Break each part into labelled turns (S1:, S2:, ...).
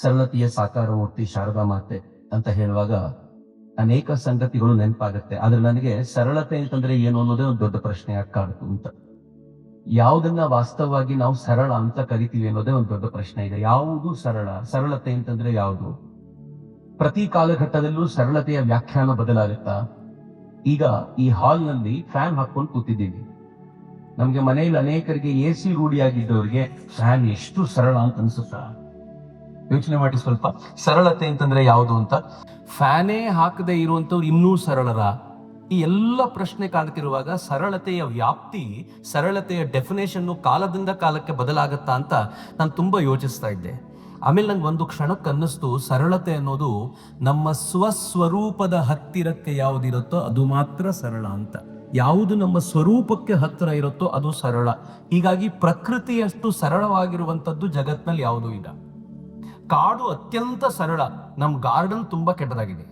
S1: ಸರಳತೆಯ ಸಾಕಾರ ಮೂರ್ತಿ ಶಾರದಾ ಮಾತೆ ಅಂತ ಹೇಳುವಾಗ ಅನೇಕ ಸಂಗತಿಗಳು ನೆನಪಾಗುತ್ತೆ. ಆದ್ರೆ ನನಗೆ ಸರಳತೆ ಅಂತಂದ್ರೆ ಏನು ಅನ್ನೋದೇ ಒಂದು ದೊಡ್ಡ ಪ್ರಶ್ನೆ ಕಾಡ್ತು ಅಂತ. ಯಾವುದನ್ನ ವಾಸ್ತವವಾಗಿ ನಾವು ಸರಳ ಅಂತ ಕರಿತೀವಿ ಅನ್ನೋದೇ ಒಂದು ದೊಡ್ಡ ಪ್ರಶ್ನೆ ಇದೆ. ಯಾವುದು ಸರಳ? ಸರಳತೆ ಅಂತಂದ್ರೆ ಯಾವುದು? ಪ್ರತಿ ಕಾಲಘಟ್ಟದಲ್ಲೂ ಸರಳತೆಯ ವ್ಯಾಖ್ಯಾನ ಬದಲಾಗುತ್ತಾ? ಈಗ ಈ ಹಾಲ್ನಲ್ಲಿ ಫ್ಯಾನ್ ಹಾಕೊಂಡು ಕೂತಿದ್ದೀವಿ. ನಮ್ಗೆ ಮನೆಯಲ್ಲಿ ಅನೇಕರಿಗೆ ಎ ಸಿ ರೂಢಿಯಾಗಿದ್ದವರಿಗೆ ಫ್ಯಾನ್ ಎಷ್ಟು ಸರಳ ಅಂತ ಅನ್ಸುತ್ತಾ? ಯೋಚನೆ ಮಾಡಿ ಸ್ವಲ್ಪ ಸರಳತೆ ಅಂತಂದ್ರೆ ಯಾವುದು ಅಂತ? ಫ್ಯಾನೇ ಹಾಕದೇ ಇರುವಂತವ್ರು ಇನ್ನೂ ಸರಳರ. ಈ ಎಲ್ಲ ಪ್ರಶ್ನೆ ಕಾಣ್ತಿರುವಾಗ ಸರಳತೆಯ ವ್ಯಾಪ್ತಿ, ಸರಳತೆಯ ಡೆಫಿನೇಷನ್ ಕಾಲದಿಂದ ಕಾಲಕ್ಕೆ ಬದಲಾಗತ್ತಾ ಅಂತ ನಾನು ತುಂಬಾ ಯೋಚಿಸ್ತಾ ಇದ್ದೆ. ಆಮೇಲೆ ನಂಗೆ ಒಂದು ಕ್ಷಣಕ್ಕೆ ಅನ್ನಿಸ್ತು, ಸರಳತೆ ಅನ್ನೋದು ನಮ್ಮ ಸ್ವಸ್ವರೂಪದ ಹತ್ತಿರಕ್ಕೆ ಯಾವುದಿರುತ್ತೋ ಅದು ಮಾತ್ರ ಸರಳ ಅಂತ. ಯಾವುದು ನಮ್ಮ ಸ್ವರೂಪಕ್ಕೆ ಹತ್ತಿರ ಇರುತ್ತೋ ಅದು ಸರಳ. ಹೀಗಾಗಿ ಪ್ರಕೃತಿಯಷ್ಟು ಸರಳವಾಗಿರುವಂಥದ್ದು ಜಗತ್ನಲ್ಲಿ ಯಾವುದೂ ಇಲ್ಲ. ಕಾಡು ಅತ್ಯಂತ ಸರಳ. ನಮ್ಮ ಗಾರ್ಡನ್ ತುಂಬಾ ಕೆಟ್ಟದಾಗಿದೆ.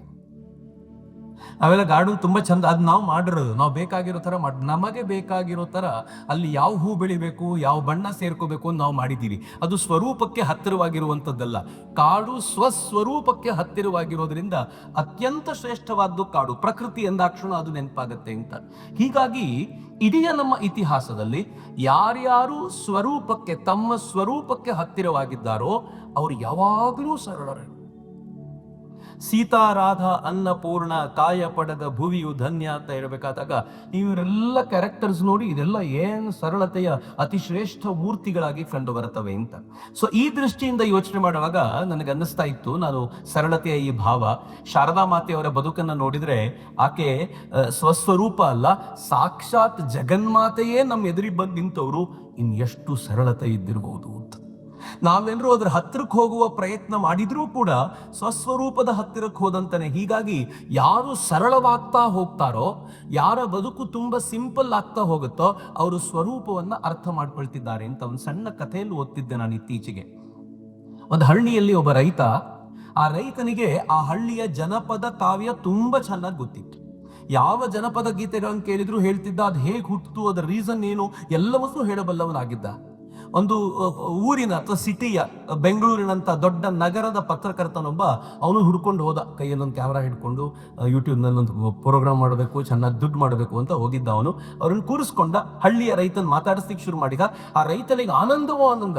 S1: ಅವೆಲ್ಲ ಗಾರ್ಡನ್ ತುಂಬ ಚಂದ. ಅದು ನಾವು ಮಾಡಿರೋದು. ನಾವು ಬೇಕಾಗಿರೋ ಥರ ಮಾಡಿ, ನಮಗೆ ಬೇಕಾಗಿರೋ ಥರ ಅಲ್ಲಿ ಯಾವ ಹೂ ಬೆಳಿಬೇಕು, ಯಾವ ಬಣ್ಣ ಸೇರ್ಕೋಬೇಕು ಅಂತ ನಾವು ಮಾಡಿದ್ದೀವಿ ಅದು ಸ್ವರೂಪಕ್ಕೆ ಹತ್ತಿರವಾಗಿರುವಂಥದ್ದಲ್ಲ. ಕಾಡು ಸ್ವಸ್ವರೂಪಕ್ಕೆ ಹತ್ತಿರವಾಗಿರೋದ್ರಿಂದ ಅತ್ಯಂತ ಶ್ರೇಷ್ಠವಾದ್ದು ಕಾಡು. ಪ್ರಕೃತಿ ಎಂದಾಕ್ಷಣ ಅದು ನೆನಪಾಗತ್ತೆ ಅಂತ. ಹೀಗಾಗಿ ಇಡೀ ನಮ್ಮ ಇತಿಹಾಸದಲ್ಲಿ ಯಾರ್ಯಾರು ಸ್ವರೂಪಕ್ಕೆ, ತಮ್ಮ ಸ್ವರೂಪಕ್ಕೆ ಹತ್ತಿರವಾಗಿದ್ದಾರೋ ಅವರು ಯಾವಾಗಲೂ ಸರಳರೇ. ಸೀತಾರಾಧ ಅನ್ನಪೂರ್ಣ ಕಾಯ ಪಡೆದ ಭುವಿಯು ಧನ್ಯ ಅಂತ ಹೇಳಬೇಕಾದಾಗ ಇವರೆಲ್ಲ ಕ್ಯಾರೆಕ್ಟರ್ಸ್ ನೋಡಿ ಇದೆಲ್ಲ ಏನು ಸರಳತೆಯ ಅತಿ ಶ್ರೇಷ್ಠ ಮೂರ್ತಿಗಳಾಗಿ ಕಂಡು ಬರುತ್ತವೆ ಅಂತ. ಸೊ ಈ ದೃಷ್ಟಿಯಿಂದ ಯೋಚನೆ ಮಾಡುವಾಗ ನನಗೆ ಅನ್ನಿಸ್ತಾ ಇತ್ತು ನಾನು ಸರಳತೆಯ ಈ ಭಾವ. ಶಾರದಾ ಮಾತೆಯವರ ಬದುಕನ್ನು ನೋಡಿದ್ರೆ ಆಕೆ ಸ್ವಸ್ವರೂಪ ಅಲ್ಲ, ಸಾಕ್ಷಾತ್ ಜಗನ್ಮಾತೆಯೇ ನಮ್ಮ ಎದುರಿಗೆ ಬಂದು ನಿಂತವರು. ಇನ್ ಎಷ್ಟು ಸರಳತೆ ಇದ್ದಿರಬಹುದು ಅಂತ. ನಾವೆಲ್ಲರೂ ಅದ್ರ ಹತ್ತಿರಕ್ಕೆ ಹೋಗುವ ಪ್ರಯತ್ನ ಮಾಡಿದ್ರೂ ಕೂಡ ಸ್ವಸ್ವರೂಪದ ಹತ್ತಿರಕ್ಕೆ ಹೋದಂತಾನೆ. ಹೀಗಾಗಿ ಯಾರು ಸರಳವಾಗ್ತಾ ಹೋಗ್ತಾರೋ, ಯಾರ ಬದುಕು ತುಂಬಾ ಸಿಂಪಲ್ ಆಗ್ತಾ ಹೋಗುತ್ತೋ, ಅವರು ಸ್ವರೂಪವನ್ನ ಅರ್ಥ ಮಾಡ್ಕೊಳ್ತಿದ್ದಾರೆ ಅಂತ ಒಂದು ಸಣ್ಣ ಕಥೆಯಲ್ಲಿ ಓದ್ತಿದ್ದೆ ನಾನು ಇತ್ತೀಚೆಗೆ. ಒಂದು ಹಳ್ಳಿಯಲ್ಲಿ ಒಬ್ಬ ರೈತ, ಆ ರೈತನಿಗೆ ಆ ಹಳ್ಳಿಯ ಜನಪದ ಕಾವ್ಯ ತುಂಬಾ ಚೆನ್ನಾಗಿ ಗೊತ್ತಿತ್ತು. ಯಾವ ಜನಪದ ಗೀತೆಗಳನ್ನು ಕೇಳಿದ್ರು ಹೇಳ್ತಿದ್ದ, ಅದು ಹೇಗೆ ಹುಟ್ಟಿತು ಅದರ ರೀಸನ್ ಏನು, ಎಲ್ಲವನ್ನೂ ಹೇಳಬಲ್ಲವನಾಗಿದ್ದ. ಒಂದು ಊರಿನ ಅಥವಾ ಸಿಟಿಯ ಬೆಂಗಳೂರಿನಂತ ದೊಡ್ಡ ನಗರದ ಪತ್ರಕರ್ತನೊಬ್ಬ, ಅವನು ಹುಡ್ಕೊಂಡು ಹೋದ, ಕೈಯಲ್ಲೊಂದು ಕ್ಯಾಮ್ರಾ ಹಿಡ್ಕೊಂಡು ಯೂಟ್ಯೂಬ್ನಲ್ಲಿ ಒಂದು ಪ್ರೋಗ್ರಾಮ್ ಮಾಡಬೇಕು, ಚೆನ್ನಾಗಿ ದುಡ್ಡು ಮಾಡಬೇಕು ಅಂತ ಹೋಗಿದ್ದ ಅವನು. ಅವ್ರನ್ನ ಕೂರಿಸ್ಕೊಂಡ, ಹಳ್ಳಿಯ ರೈತನ ಮಾತಾಡಿಸ್ಲಿಕ್ಕೆ ಶುರು ಮಾಡಿದ. ಆ ರೈತನಿಗೆ ಆನಂದವೋ ಆನಂದ?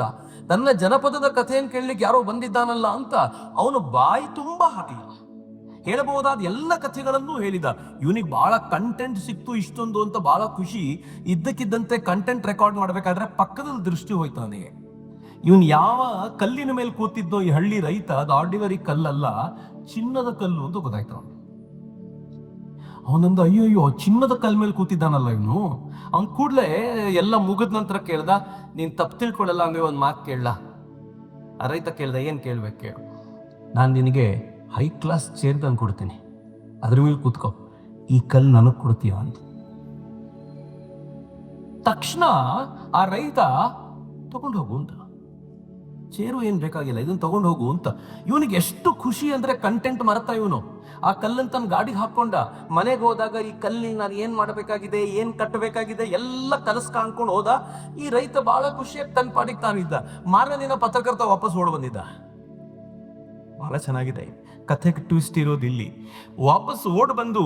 S1: ತನ್ನ ಜನಪದದ ಕಥೆಯನ್ನು ಕೇಳಲಿಕ್ಕೆ ಯಾರೋ ಬಂದಿದ್ದಾನಲ್ಲ ಅಂತ ಅವನು ಬಾಯಿ ತುಂಬಾ ಹಾಕಿದ ಹೇಳಬಹುದಾದ ಎಲ್ಲ ಕಥೆಗಳನ್ನೂ ಹೇಳಿದ. ಇವನಿಗೆ ಬಹಳ ಕಂಟೆಂಟ್ ಸಿಕ್ತು ಇಷ್ಟೊಂದು ಅಂತ ಬಹಳ ಖುಷಿ. ಇದ್ದಕ್ಕಿದ್ದಂತೆ ಕಂಟೆಂಟ್ ರೆಕಾರ್ಡ್ ಮಾಡಬೇಕಾದ್ರೆ ಪಕ್ಕದಲ್ಲಿ ದೃಷ್ಟಿ ಹೋಯ್ತು ಅವನಿಗೆ ಇವನ್ ಯಾವ ಕಲ್ಲಿನ ಮೇಲೆ ಕೂತಿದ್ದೋ ಈ ಹಳ್ಳಿ ರೈತ, ಅದು ಆರ್ಡಿನರಿ ಕಲ್ಲಲ್ಲ, ಚಿನ್ನದ ಕಲ್ಲು ಅಂತ ಗೊತ್ತಾಯ್ತು ಅವನು ಅವನೊಂದು, ಅಯ್ಯೋ ಅಯ್ಯೋ, ಚಿನ್ನದ ಕಲ್ ಮೇಲೆ ಕೂತಿದ್ದಾನಲ್ಲ ಇವನು? ಅವ್ನು ಕೂಡ್ಲೆ ಎಲ್ಲ ಮುಗಿದ ನಂತರ ಕೇಳ್ದ, ನೀನ್ ತಪ್ಪು ತಿಳ್ಕೊಳ್ಳಲ್ಲ ಅಂದ್ರೆ ಒಂದು ಮಾತು ಕೇಳಲ್ಲ ರೈತ ಕೇಳ್ದ, ಏನ್ ಕೇಳ್ಬೇಕು ಕೇಳು? ನಾನು ನಿನಗೆ ಹೈ ಕ್ಲಾಸ್ ಚೇರ್ ತಂದು ಕೊಡ್ತೀನಿ. ಅದ್ರ ಮೇಲೆ ಕೂತ್ಕೋ. ಈ ಕಲ್ಲು ನನಗೆ ಕೊಡ್ತೀಯ ಅಂತ. ತಕ್ಷಣ ಆ ರೈತ ತಗೊಂಡು ಹೋಗು ಅಂತ. ಚೇರು ಏನು ಬೇಕಾಗಿಲ್ಲ ಇದನ್ನ ತಗೊಂಡು ಹೋಗು ಅಂತ. ಇವನಿಗೆ ಎಷ್ಟು ಖುಷಿ ಅಂದ್ರೆ ಕಂಟೆಂಟ್ ಮರತ ಇವನು. ಆ ಕಲ್ಲನ್ನು ತನ್ನ ಗಾಡಿಗೆ ಹಾಕೊಂಡ ಮನೆಗೆ ಹೋದಾಗ ಈ ಕಲ್ಲಿನ ನಾನು ಏನು ಮಾಡಬೇಕಾಗಿದೆ, ಏನು ಕಟ್ಟಬೇಕಾಗಿದೆ, ಎಲ್ಲ ಕಲಸ್ಕ ಅನ್ಕೊಂಡು ಹೋದ. ಈ ರೈತ ಬಹಳ ಖುಷಿಯಾಗಿ ತನ್ನ ಪಾಡಿಗೆ ತಾನಿದ್ದ. ಮಾರನೇ ದಿನ ಪತ್ರಕರ್ತ ವಾಪಸ್ ಓಡ್ ಬಂದಿದ್ದ. ಬಹಳ ಚೆನ್ನಾಗಿದೆ. ಕಥೆಗೆ ಟ್ವಿಸ್ಟ್ ಇರೋದು ಇಲ್ಲಿ. ವಾಪಸ್ ಓಡ್ ಬಂದು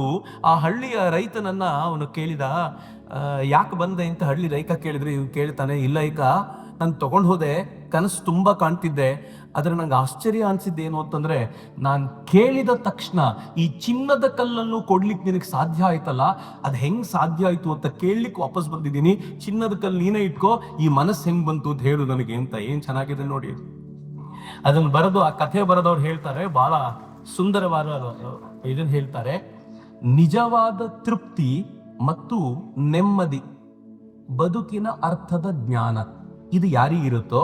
S1: ಆ ಹಳ್ಳಿಯ ರೈತನನ್ನ ಅವನು ಕೇಳಿದ ಯಾಕೆ ಬಂದೆ ಅಂತ ಹಳ್ಳಿ ರೈಕ ಕೇಳಿದ್ರೆ ಇವ್ ಕೇಳ್ತಾನೆ, ಇಲ್ಲ ಈಗ ನಾನು ತಗೊಂಡು ಹೋದೆ, ಕನಸು ತುಂಬಾ ಕಾಣ್ತಿದ್ದೆ, ಆದ್ರೆ ನಂಗೆ ಆಶ್ಚರ್ಯ ಅನ್ಸಿದ್ದೇನು ಅಂತಂದ್ರೆ, ನಾನು ಕೇಳಿದ ತಕ್ಷಣ ಈ ಚಿನ್ನದ ಕಲ್ಲನ್ನು ಕೊಡ್ಲಿಕ್ಕೆ ನಿನಗೆ ಸಾಧ್ಯ ಆಯ್ತಲ್ಲ, ಅದು ಹೆಂಗ್ ಸಾಧ್ಯ ಆಯ್ತು ಅಂತ ಕೇಳಲಿಕ್ಕೆ ವಾಪಸ್ ಬಂದಿದ್ದೀನಿ, ಚಿನ್ನದ ಕಲ್ಲು ನೀನೇ ಇಟ್ಕೋ, ಈ ಮನಸ್ಸು ಹೆಂಗ್ ಬಂತು ಅಂತ ಹೇಳು ನನಗೆ ಅಂತ. ಏನು ಚೆನ್ನಾಗಿದೆ ನೋಡಿ ಅದನ್ನ ಬರೆದು, ಆ ಕಥೆ ಬರೆದವ್ರು ಹೇಳ್ತಾರೆ, ಬಹಳ ಸುಂದರವಾದ ಇದನ್ನು ಹೇಳ್ತಾರೆ. ನಿಜವಾದ ತೃಪ್ತಿ ಮತ್ತು ನೆಮ್ಮದಿ, ಬದುಕಿನ ಅರ್ಥದ ಜ್ಞಾನ, ಇದು ಯಾರಿಗಿರುತ್ತೋ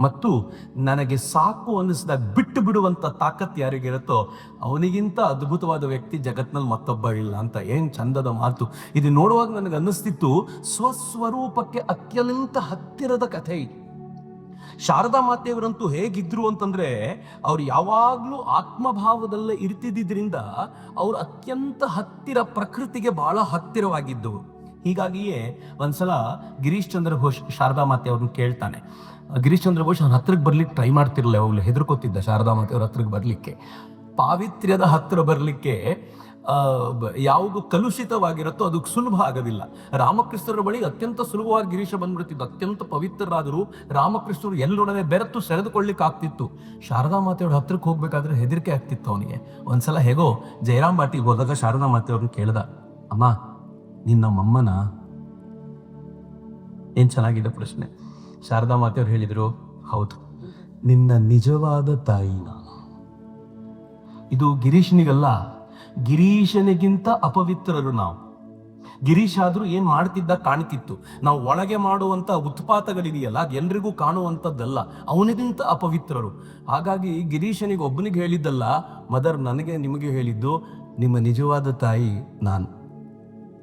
S1: ಮತ್ತು ನನಗೆ ಸಾಕು ಅನ್ನಿಸಿದಾಗ ಬಿಟ್ಟು ಬಿಡುವಂತ ತಾಕತ್ ಯಾರಿಗಿರುತ್ತೋ ಅವನಿಗಿಂತ ಅದ್ಭುತವಾದ ವ್ಯಕ್ತಿ ಜಗತ್ನಲ್ಲಿ ಮತ್ತೊಬ್ಬ ಇಲ್ಲ ಅಂತ. ಏನು ಚಂದದ ಮಾತು. ಇದು ನೋಡುವಾಗ ನನಗೆ ಅನ್ನಿಸ್ತಿತ್ತು, ಸ್ವಸ್ವರೂಪಕ್ಕೆ ಅತ್ಯಂತ ಹತ್ತಿರದ ಕಥೆ ಇದು. ಶಾರದಾ ಮಾತೆಯವರಂತೂ ಹೇಗಿದ್ರು ಅಂತಂದ್ರೆ ಅವ್ರು ಯಾವಾಗ್ಲೂ ಆತ್ಮಭಾವದಲ್ಲೇ ಇರ್ತಿದ್ದಿದ್ರಿಂದ ಅವ್ರು ಅತ್ಯಂತ ಹತ್ತಿರ ಪ್ರಕೃತಿಗೆ ಬಹಳ ಹತ್ತಿರವಾಗಿದ್ದವು. ಹೀಗಾಗಿಯೇ ಒಂದ್ಸಲ ಗಿರೀಶ್ ಚಂದ್ರ ಘೋಷ್ ಶಾರದಾ ಮಾತೆ ಅವ್ರನ್ನ ಕೇಳ್ತಾನೆ. ಗಿರೀಶ್ ಚಂದ್ರ ಘೋಷ್ ಅವ್ನ ಹತ್ರಕ್ಕೆ ಬರ್ಲಿಕ್ಕೆ ಟ್ರೈ ಮಾಡ್ತಿರ್ಲಿಲ್ಲ, ಅವ್ಳು ಹೆದರ್ಕೋತಿದ್ದ ಶಾರದಾ ಮಾತೆ ಅವ್ರ ಹತ್ರಕ್ಕೆ ಬರ್ಲಿಕ್ಕೆ. ಪಾವಿತ್ರ್ಯದ ಹತ್ತಿರ ಬರ್ಲಿಕ್ಕೆ ಯಾವುದು ಕಲುಷಿತವಾಗಿರುತ್ತೋ ಅದಕ್ಕೆ ಸುಲಭ ಆಗೋದಿಲ್ಲ. ರಾಮಕೃಷ್ಣರ ಬಳಿ ಅತ್ಯಂತ ಸುಲಭವಾಗಿ ಗಿರೀಶ ಬಂದ್ಬಿಡ್ತಿದ್ದು ಅತ್ಯಂತ ಪವಿತ್ರರಾದರು. ರಾಮಕೃಷ್ಣರು ಎಲ್ಲರೊಡನೆ ಬೆರೆತು ಸೆಳೆದುಕೊಳ್ಳಿಕ್ಕೆ ಆಗ್ತಿತ್ತು. ಶಾರದಾ ಮಾತೆಯವ್ರ ಹತ್ತಿರಕ್ಕೆ ಹೋಗ್ಬೇಕಾದ್ರೆ ಹೆದರಿಕೆ ಆಗ್ತಿತ್ತು ಅವನಿಗೆ. ಒಂದ್ಸಲ ಹೇಗೋ ಜಯರಾಮ್ ಬಾಟಿಗೆ ಹೋದಾಗ ಶಾರದಾ ಮಾತೆಯವ್ರನ್ನ ಕೇಳ್ದ, ಅಮ್ಮ, ನಿನ್ನ ಮೊಮ್ಮನ ಏನ್ ಚೆನ್ನಾಗಿದೆ ಪ್ರಶ್ನೆ? ಶಾರದಾ ಮಾತೆಯವ್ರು ಹೇಳಿದ್ರು, ಹೌದು, ನಿನ್ನ ನಿಜವಾದ ತಾಯಿ ನಾನು ಇದು ಗಿರೀಶನಿಗಲ್ಲ ಗಿರೀಶನಿಗಿಂತ ಅಪವಿತ್ರರು ನಾವು. ಗಿರೀಶ್ ಆದರೂ ಏನು ಮಾಡ್ತಿದ್ದ ಕಾಣ್ತಿತ್ತು. ನಾವು ಒಳಗೆ ಮಾಡುವಂತ ಉತ್ಪಾತಗಳಿದೆಯಲ್ಲ ಎಲ್ರಿಗೂ ಕಾಣುವಂಥದ್ದಲ್ಲ ಅವನಿಗಿಂತ ಅಪವಿತ್ರರು. ಹಾಗಾಗಿ ಗಿರೀಶನಿಗೆ ಒಬ್ಬನಿಗೆ ಹೇಳಿದ್ದಲ್ಲ, ಮದರ್, ನನಗೆ ನಿಮಗೆ ಹೇಳಿದ್ದು, ನಿಮ್ಮ ನಿಜವಾದ ತಾಯಿ ನಾನು.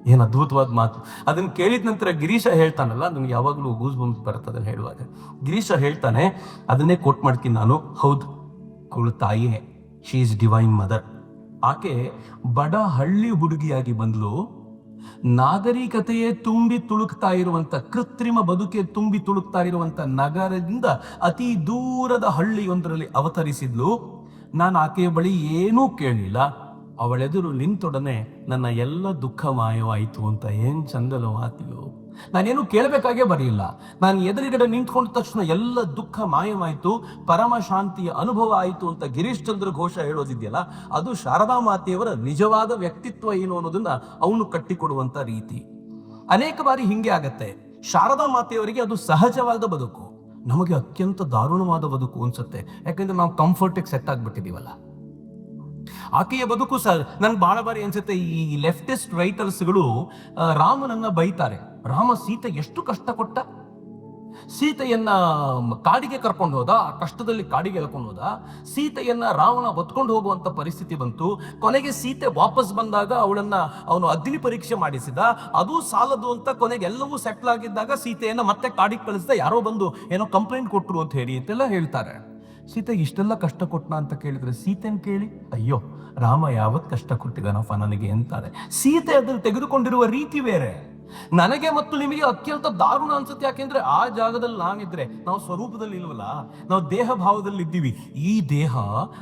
S1: ಏನು ಅದ್ಭುತವಾದ ಮಾತು. ಅದನ್ನ ಕೇಳಿದ ನಂತರ ಗಿರೀಶ ಹೇಳ್ತಾನಲ್ಲ, ನನಗೆ ಯಾವಾಗಲೂ ಗೂಸ್ ಬಂಬ್ ಬರುತ್ತೆ ಹೇಳುವಾಗ. ಗಿರೀಶ ಹೇಳ್ತಾನೆ, ಅದನ್ನೇ ಕೋಟ್ ಮಾಡ್ತೀನಿ ನಾನು. ಹೌದು, ಅವಳು ತಾಯಿಯೇ. ಶಿ ಇಸ್ ಡಿವೈನ್ ಮದರ್ ಆಕೆ ಬಡ ಹಳ್ಳಿ ಹುಡುಗಿಯಾಗಿ ಬಂದ್ಲು. ನಾಗರಿಕತೆಯೇ ತುಂಬಿ ತುಳುಕ್ತಾ ಇರುವಂತ ಕೃತ್ರಿಮ ಬದುಕೆ ತುಂಬಿ ತುಳುಕ್ತಾ ಇರುವಂತ ನಗರದಿಂದ ಅತಿ ದೂರದ ಹಳ್ಳಿಯೊಂದರಲ್ಲಿ ಅವತರಿಸಿದ್ಲು. ನಾನು ಆಕೆಯ ಬಳಿ ಏನೂ ಕೇಳಲಿಲ್ಲ ಅವಳೆದುರು ನಿಂತೊಡನೆ ನನ್ನ ಎಲ್ಲ ದುಃಖ ಮಾಯವಾಯಿತು ಅಂತ ಏನ್ ಚಂದಲ ಮಾತಿಲು ನಾನೇನು ಕೇಳಬೇಕಾಗೇ ಬರಲಿಲ್ಲ. ನಾನು ಎದುರುಗಡೆ ನಿಂತ್ಕೊಂಡ ತಕ್ಷಣ ಎಲ್ಲ ದುಃಖ ಮಾಯವಾಯಿತು, ಪರಮ ಶಾಂತಿಯ ಅನುಭವ ಆಯಿತು ಅಂತ ಗಿರೀಶ್ ಚಂದ್ರ ಘೋಷ ಹೇಳೋದಿದೆಯಲ್ಲ, ಅದು ಶಾರದಾ ಮಾತೆಯವರ ನಿಜವಾದ ವ್ಯಕ್ತಿತ್ವ ಏನು ಅನ್ನೋದನ್ನ ಅವನು ಕಟ್ಟಿಕೊಡುವಂತ ರೀತಿ. ಅನೇಕ ಬಾರಿ ಹಿಂಗೆ ಆಗತ್ತೆ. ಶಾರದಾ ಮಾತೆಯವರಿಗೆ ಅದು ಸಹಜವಾದ ಬದುಕು. ನಮಗೆ ಅತ್ಯಂತ ದಾರುಣವಾದ ಬದುಕು ಅನ್ಸುತ್ತೆ. ಯಾಕಂದ್ರೆ ನಾವು ಕಂಫರ್ಟಿಗೆ ಸೆಟ್ ಆಗ್ಬಿಟ್ಟಿದೀವಲ್ಲ ಆಕೆಯ ಬದುಕು ಸರ್ ನನ್ ಬಹಳ ಬಾರಿ ಅನ್ಸುತ್ತೆ ಈ ಲೆಫ್ಟಿಸ್ಟ್ ರೈಟರ್ಸ್ಗಳು ರಾಮನನ್ನ ಬೈತಾರೆ. ರಾಮ ಸೀತೆ ಎಷ್ಟು ಕಷ್ಟ ಕೊಟ್ಟ? ಸೀತೆಯನ್ನ ಕಾಡಿಗೆ ಕರ್ಕೊಂಡು ಹೋದ, ಆ ಕಷ್ಟದಲ್ಲಿ ಕಾಡಿಗೆ ಎಳ್ಕೊಂಡು ಹೋದ, ಸೀತೆಯನ್ನ ರಾವಣ ಹೊತ್ಕೊಂಡು ಹೋಗುವಂತ ಪರಿಸ್ಥಿತಿ ಬಂತು. ಕೊನೆಗೆ ಸೀತೆ ವಾಪಸ್ ಬಂದಾಗ ಅವಳನ್ನ ಅವನು ಅಗ್ನಿ ಪರೀಕ್ಷೆ ಮಾಡಿಸಿದ. ಅದು ಸಾಲದು ಅಂತ ಕೊನೆಗೆ ಎಲ್ಲವೂ ಸೆಟ್ಲ್ ಆಗಿದ್ದಾಗ ಸೀತೆಯನ್ನ ಮತ್ತೆ ಕಾಡಿಗೆ ಕಳಿಸಿದ. ಯಾರೋ ಬಂದು ಏನೋ ಕಂಪ್ಲೇಂಟ್ ಕೊಟ್ಟರು ಅಂತ ಹೇಳಿ ಅಂತೆಲ್ಲ ಹೇಳ್ತಾರೆ. ಸೀತೆ ಇಷ್ಟೆಲ್ಲ ಕಷ್ಟ ಕೊಟ್ಟನ ಅಂತ ಕೇಳಿದ್ರೆ ಸೀತೆನ್ ಕೇಳಿ, ಅಯ್ಯೋ, ರಾಮ ಯಾವತ್ ಕಷ್ಟ ಕೊಟ್ಟಿದ್ದಾನಪ್ಪ ನನಗೆ ಅಂತಾರೆ. ಸೀತೆ ಅದನ್ನು ತೆಗೆದುಕೊಂಡಿರುವ ರೀತಿ ಬೇರೆ. ನನಗೆ ಮತ್ತು ನಿಮಗೆ ಅತ್ಯಂತ ದಾರುಣ ಅನ್ಸುತ್ತೆ. ಯಾಕೆಂದ್ರೆ ಆ ಜಾಗದಲ್ಲಿ ನಾವಿದ್ರೆ ನಾವು ಸ್ವರೂಪದಲ್ಲಿ ಇಲ್ವಲ್ಲ ನಾವು ದೇಹ ಭಾವದಲ್ಲಿ ಇದ್ದೀವಿ ಈ ದೇಹ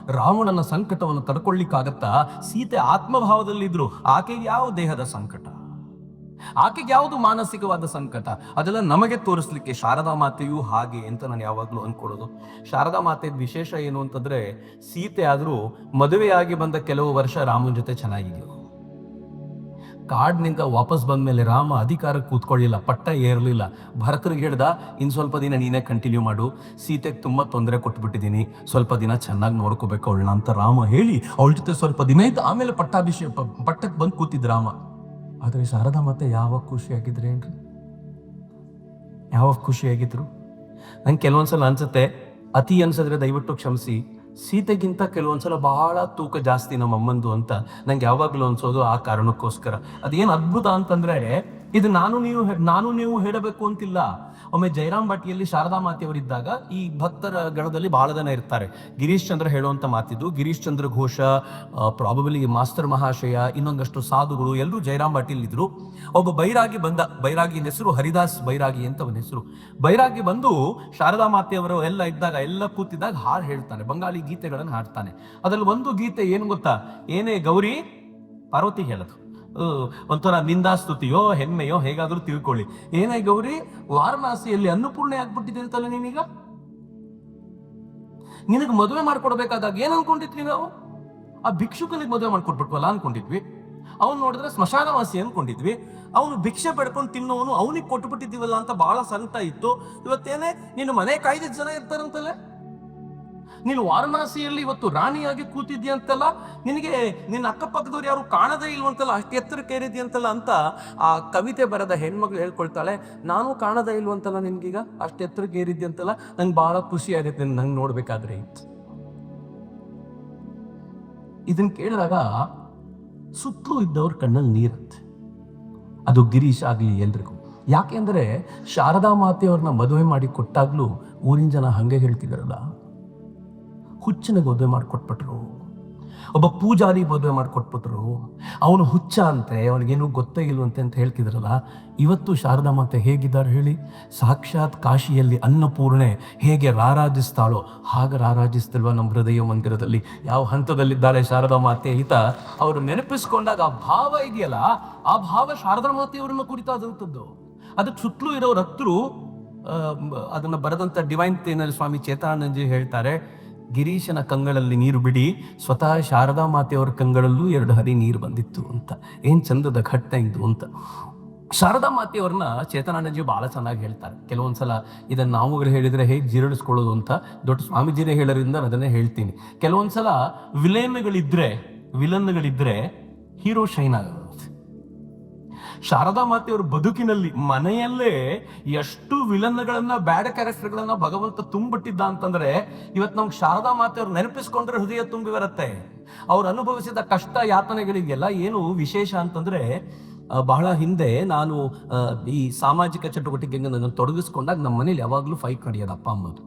S1: ರಾವಣನ ಸಂಕಟವನ್ನು ತಡ್ಕೊಳ್ಳಿಕ್ಕಾಗತ್ತಾ? ಸೀತೆ ಆತ್ಮಭಾವದಲ್ಲಿದ್ರು. ಆಕೆಗೆ ಯಾವ ದೇಹದ ಸಂಕಟ? ಆಕೆಗೆ ಯಾವುದು ಮಾನಸಿಕವಾದ ಸಂಕಟ? ಅದೆಲ್ಲ ನಮಗೆ ತೋರಿಸ್ಲಿಕ್ಕೆ ಶಾರದಾ ಮಾತೆಯೂ ಹಾಗೆ ಅಂತ ನಾನು ಯಾವಾಗಲೂ ಅನ್ಕೊಳ್ಳೋದು. ಶಾರದಾ ಮಾತೆ ವಿಶೇಷ ಏನು ಅಂತಂದ್ರೆ, ಸೀತೆ ಆದ್ರೂ ಮದುವೆಯಾಗಿ ಬಂದ ಕೆಲವು ವರ್ಷ ರಾಮನ ಜೊತೆ ಚೆನ್ನಾಗಿದ್ಲು. ಕಾಡ್ನಿಂದ ವಾಪಸ್ ಬಂದ್ಮೇಲೆ ರಾಮ ಅಧಿಕಾರಕ್ಕೆ ಕೂತ್ಕೊಳ್ಳಿಲ್ಲ, ಪಟ್ಟ ಏರಲಿಲ್ಲ. ಭರತರಿಗೆ ಹೇಳ್ದ ಇನ್ನು ಸ್ವಲ್ಪ ದಿನ ನೀನೇ ಕಂಟಿನ್ಯೂ ಮಾಡು. ಸೀತೆಗೆ ತುಂಬ ತೊಂದರೆ ಕೊಟ್ಬಿಟ್ಟಿದ್ದೀನಿ. ಸ್ವಲ್ಪ ದಿನ ಚೆನ್ನಾಗಿ ನೋಡ್ಕೋಬೇಕು ಅವಳನ್ನ ಅಂತ ರಾಮ ಹೇಳಿ, ಅವಳ ಜೊತೆ ಸ್ವಲ್ಪ ದಿನ ಇತ್ತು ಆಮೇಲೆ ಪಟ್ಟಾಭಿಷೇಕ ಪಟ್ಟಕ್ಕೆ ಬಂದು ಕೂತಿದ್ದ ರಾಮ. ಆದರೆ ಶಾರದಾ ಮತ್ತೆ ಯಾವಾಗ ಖುಷಿಯಾಗಿದ್ರೆ ಏನ್ರಿ? ಯಾವಾಗ ಖುಷಿಯಾಗಿದ್ರು ನಂಗೆ ಕೆಲವೊಂದ್ಸಲ ಅನ್ಸುತ್ತೆ, ಅತಿ ಅನ್ಸಿದ್ರೆ ದಯವಿಟ್ಟು ಕ್ಷಮಿಸಿ. ಸೀತೆಗಿಂತ ಕೆಲವೊಂದ್ಸಲ ಬಹಳ ತೂಕ ಜಾಸ್ತಿ ನಮ್ಮ ಅಮ್ಮಂದು ಅಂತ ನಂಗೆ ಯಾವಾಗಲೂ ಅನ್ಸೋದು ಆ ಕಾರಣಕ್ಕೋಸ್ಕರ. ಅದೇನು ಅದ್ಭುತ ಅಂತಂದ್ರೆ, ಇದು ನಾನು ನೀವು ನಾನು ನೀವು ಹೇಳಬೇಕು ಅಂತಿಲ್ಲ. ಒಮ್ಮೆ ಜಯರಾಮ್ ಭಟ್ಟಿಯಲ್ಲಿ ಶಾರದಾ ಮಾತೆಯವರಿದ್ದಾಗ ಈ ಭಕ್ತರ ಗಣದಲ್ಲಿ ಬಹಳ ಜನ ಇರ್ತಾರೆ. ಗಿರೀಶ್ ಚಂದ್ರ ಹೇಳುವಂತ ಮಾತಿದ್ದು, ಗಿರೀಶ್ ಚಂದ್ರ ಘೋಷ ಪ್ರಾಬಬಲಿ ಮಾಸ್ಟರ್ ಮಹಾಶಯ, ಇನ್ನೊಂದಷ್ಟು ಸಾಧುಗಳು, ಎಲ್ಲರೂ ಜಯರಾಮ್ ಬಾಟಿಯಲ್ಲಿ ಇದ್ರು ಒಬ್ಬ ಬೈರಾಗಿ ಬಂದ ಬೈರಾಗಿನ ಹೆಸರು ಹರಿದಾಸ್ ಬೈರಾಗಿ ಅಂತ ಅವನ ಹೆಸರು. ಬೈರಾಗಿ ಬಂದು ಶಾರದಾ ಮಾತೆಯವರು ಎಲ್ಲ ಇದ್ದಾಗ, ಎಲ್ಲ ಕೂತಿದ್ದಾಗ ಹಾಡು ಹೇಳ್ತಾನೆ, ಬಂಗಾಳಿ ಗೀತೆಗಳನ್ನು ಹಾಡ್ತಾನೆ. ಅದ್ರಲ್ಲಿ ಒಂದು ಗೀತೆ ಏನು ಗೊತ್ತಾ? ಏನೇ ಗೌರಿ, ಪಾರ್ವತಿ ಹೇಳೋದು. ಒಂಥರ ನಿಂದಾಸ್ತುತಿಯೋ, ಹೆಮ್ಮೆಯೋ ಹೇಗಾದರೂ ತಿಳ್ಕೊಳ್ಳಿ. ಏನೇ ಗೌರಿ, ವಾರಣಾಸಿಯಲ್ಲಿ ಅನ್ನಪೂರ್ಣೆ ಆಗ್ಬಿಟ್ಟಿದೆ ಅಂತಲ್ಲ ನೀನೀಗ? ನಿನಗೆ ಮದುವೆ ಮಾಡ್ಕೊಡ್ಬೇಕಾದಾಗ ಏನ್ ಅನ್ಕೊಂಡಿದ್ವಿ ನಾವು? ಆ ಭಿಕ್ಷುಕನಿಗೆ ಮದುವೆ ಮಾಡ್ಕೊಟ್ಬಿಟ್ವಲ್ಲ ಅನ್ಕೊಂಡಿದ್ವಿ. ಅವ್ನು ನೋಡಿದ್ರೆ ಸ್ಮಶಾನವಾಸಿ ಅನ್ಕೊಂಡಿದ್ವಿ. ಅವನು ಭಿಕ್ಷೆ ಪಡ್ಕೊಂಡು ತಿನ್ನೋನು ಅವನಿಗೆ ಕೊಟ್ಬಿಟ್ಟಿದ್ದೀವಲ್ಲ ಅಂತ ಬಹಳ ಸಂಕಟ ಇತ್ತು. ಇವತ್ತೇನೆ ನಿನ್ನ ಮನೆ ಕಾಯ್ದಿದ್ದ ಜನ ಇರ್ತಾರಂತಲ್ಲ ನೀನು ವಾರಣಾಸಿಯಲ್ಲಿ ಇವತ್ತು ರಾಣಿಯಾಗಿ ಕೂತಿದ್ಯಾ ಅಂತಲ್ಲ ನಿನಗೆ ನಿನ್ನ ಅಕ್ಕಪಕ್ಕದವ್ರು ಯಾರು ಕಾಣದೇ ಇಲ್ವಂತಲ್ಲ? ಅಷ್ಟು ಎತ್ತರಕ್ಕೆ ಏರಿದ್ಯಂತಲ್ಲ ಅಂತ ಆ ಕವಿತೆ ಬರದ ಹೆಣ್ಮಗಳು ಹೇಳ್ಕೊಳ್ತಾಳೆ. ನಾನು ಕಾಣದೇ ಇಲ್ವಂತಲ್ಲ ನಿನ್ಗೀಗ? ಅಷ್ಟು ಎತ್ತರಕ್ಕೆ ಏರಿದ್ಯಂತಲ್ಲ ನಂಗೆ ಬಹಳ ಖುಷಿ ಆಗುತ್ತೆ ನಂಗೆ ನೋಡ್ಬೇಕಾದ್ರೆ. ಇದನ್ನ ಕೇಳಿದಾಗ ಸುತ್ತಲೂ ಇದ್ದವ್ರ ಕಣ್ಣಲ್ಲಿ ನೀರತ್ತೆ ಅದು ಗಿರೀಶ್ ಆಗಲಿ ಎಲ್ರಿಗೂ. ಯಾಕೆ ಅಂದರೆ ಶಾರದಾ ಮಾತೆಯವ್ರನ್ನ ಮದುವೆ ಮಾಡಿ ಕೊಟ್ಟಾಗ್ಲೂ ಊರಿನ ಜನ ಹಂಗೆ ಹೇಳ್ತಿದಾರಲ್ಲ ಹುಚ್ಚನಿಗೆ ಮದುವೆ ಮಾಡಿಕೊಟ್ಬಿಟ್ರು. ಒಬ್ಬ ಪೂಜಾರಿ ಮದುವೆ ಮಾಡಿಕೊಟ್ಬಿಟ್ರು. ಅವನು ಹುಚ್ಚ ಅಂತೆ, ಅವನಿಗೇನು ಗೊತ್ತೇ ಇಲ್ವಂತೆ ಅಂತ ಹೇಳ್ತಿದ್ರಲ್ಲ, ಇವತ್ತು ಶಾರದಾ ಮಾತೆ ಹೇಗಿದ್ದಾರೆ ಹೇಳಿ? ಸಾಕ್ಷಾತ್ ಕಾಶಿಯಲ್ಲಿ ಅನ್ನಪೂರ್ಣೆ ಹೇಗೆ ರಾರಾಜಿಸ್ತಾಳೋ, ಹಾಗೆ ರಾರಾಜಿಸ್ತಿಲ್ವ ನಮ್ಮ ಹೃದಯ ಮಂದಿರದಲ್ಲಿ? ಯಾವ ಹಂತದಲ್ಲಿದ್ದಾಳೆ ಶಾರದಾ ಮಾತೆ ಹಿತ? ಅವರು ನೆನಪಿಸ್ಕೊಂಡಾಗ ಆ ಭಾವ ಇದೆಯಲ್ಲ, ಆ ಭಾವ ಶಾರದಾ ಮಾತೆಯವರನ್ನ ಕುರಿತಾದಂಥದ್ದು ಅದಕ್ಕೆ ಸುತ್ತಲೂ ಇರೋ ರತ್ರು ಅದನ್ನು ಬರೆದಂಥ ಡಿವೈನ್ ತೇನಲ್ ಸ್ವಾಮಿ ಚೇತಾನಂದಜಿ ಹೇಳ್ತಾರೆ ಗಿರೀಶನ ಕಂಗಳಲ್ಲಿ ನೀರು ಬಿಡಿ, ಸ್ವತಃ ಶಾರದಾ ಮಾತೆಯವರ ಕಂಗಳಲ್ಲೂ ಎರಡು ಹರಿ ನೀರು ಬಂದಿತ್ತು ಅಂತ. ಏನ್ ಚಂದದ ಘಟ್ಟ ಇದು ಅಂತ. ಶಾರದಾ ಮಾತೆಯವ್ರನ್ನ ಚೇತನಾನಂದಜಿ ಬಹಳ ಚೆನ್ನಾಗಿ ಹೇಳ್ತಾರೆ. ಕೆಲವೊಂದ್ಸಲ ಇದನ್ನ ನಾವುಗಳು ಹೇಳಿದ್ರೆ ಹೇಗೆ ಜೀರ್ಣಿಸ್ಕೊಳ್ಳೋದು ಅಂತ ದೊಡ್ಡ ಸ್ವಾಮೀಜಿನೇ ಹೇಳೋದ್ರಿಂದ ನಾನು ಅದನ್ನೇ ಹೇಳ್ತೀನಿ. ಕೆಲವೊಂದ್ಸಲ ವಿಲೇನ್ಗಳಿದ್ರೆ, ವಿಲನ್ಗಳಿದ್ರೆ ಹೀರೋ ಶೈನ್ ಆಗೋದು. ಶಾರದಾ ಮಾತೆಯವ್ರ ಬದುಕಿನಲ್ಲಿ ಮನೆಯಲ್ಲೇ ಎಷ್ಟು ವಿಲನ್ಗಳನ್ನ, ಬ್ಯಾಡ್ ಕ್ಯಾರೆಕ್ಟರ್ಗಳನ್ನ ಭಗವಂತ ತುಂಬಿಟ್ಟಿದ್ದ ಅಂತಂದ್ರೆ ಇವತ್ತು ನಮ್ಗೆ ಶಾರದಾ ಮಾತೆಯವ್ರು ನೆನಪಿಸ್ಕೊಂಡ್ರೆ ಹೃದಯ ತುಂಬಿ ಬರುತ್ತೆ. ಅವ್ರು ಅನುಭವಿಸಿದ ಕಷ್ಟ, ಯಾತನೆಗಳಿಗೆಲ್ಲ ಏನು ವಿಶೇಷ ಅಂತಂದ್ರೆ ಬಹಳ ಹಿಂದೆ ನಾನು ಈ ಸಾಮಾಜಿಕ ಚಟುವಟಿಕೆಗೆ ನನ್ನ ತೊಡಗಿಸ್ಕೊಂಡಾಗ ನಮ್ಮ ಮನೇಲಿ ಯಾವಾಗಲೂ ಫೈಟ್ ನಡೆಯೋದು ಅಪ್ಪ, ಅಮ್ಮದು.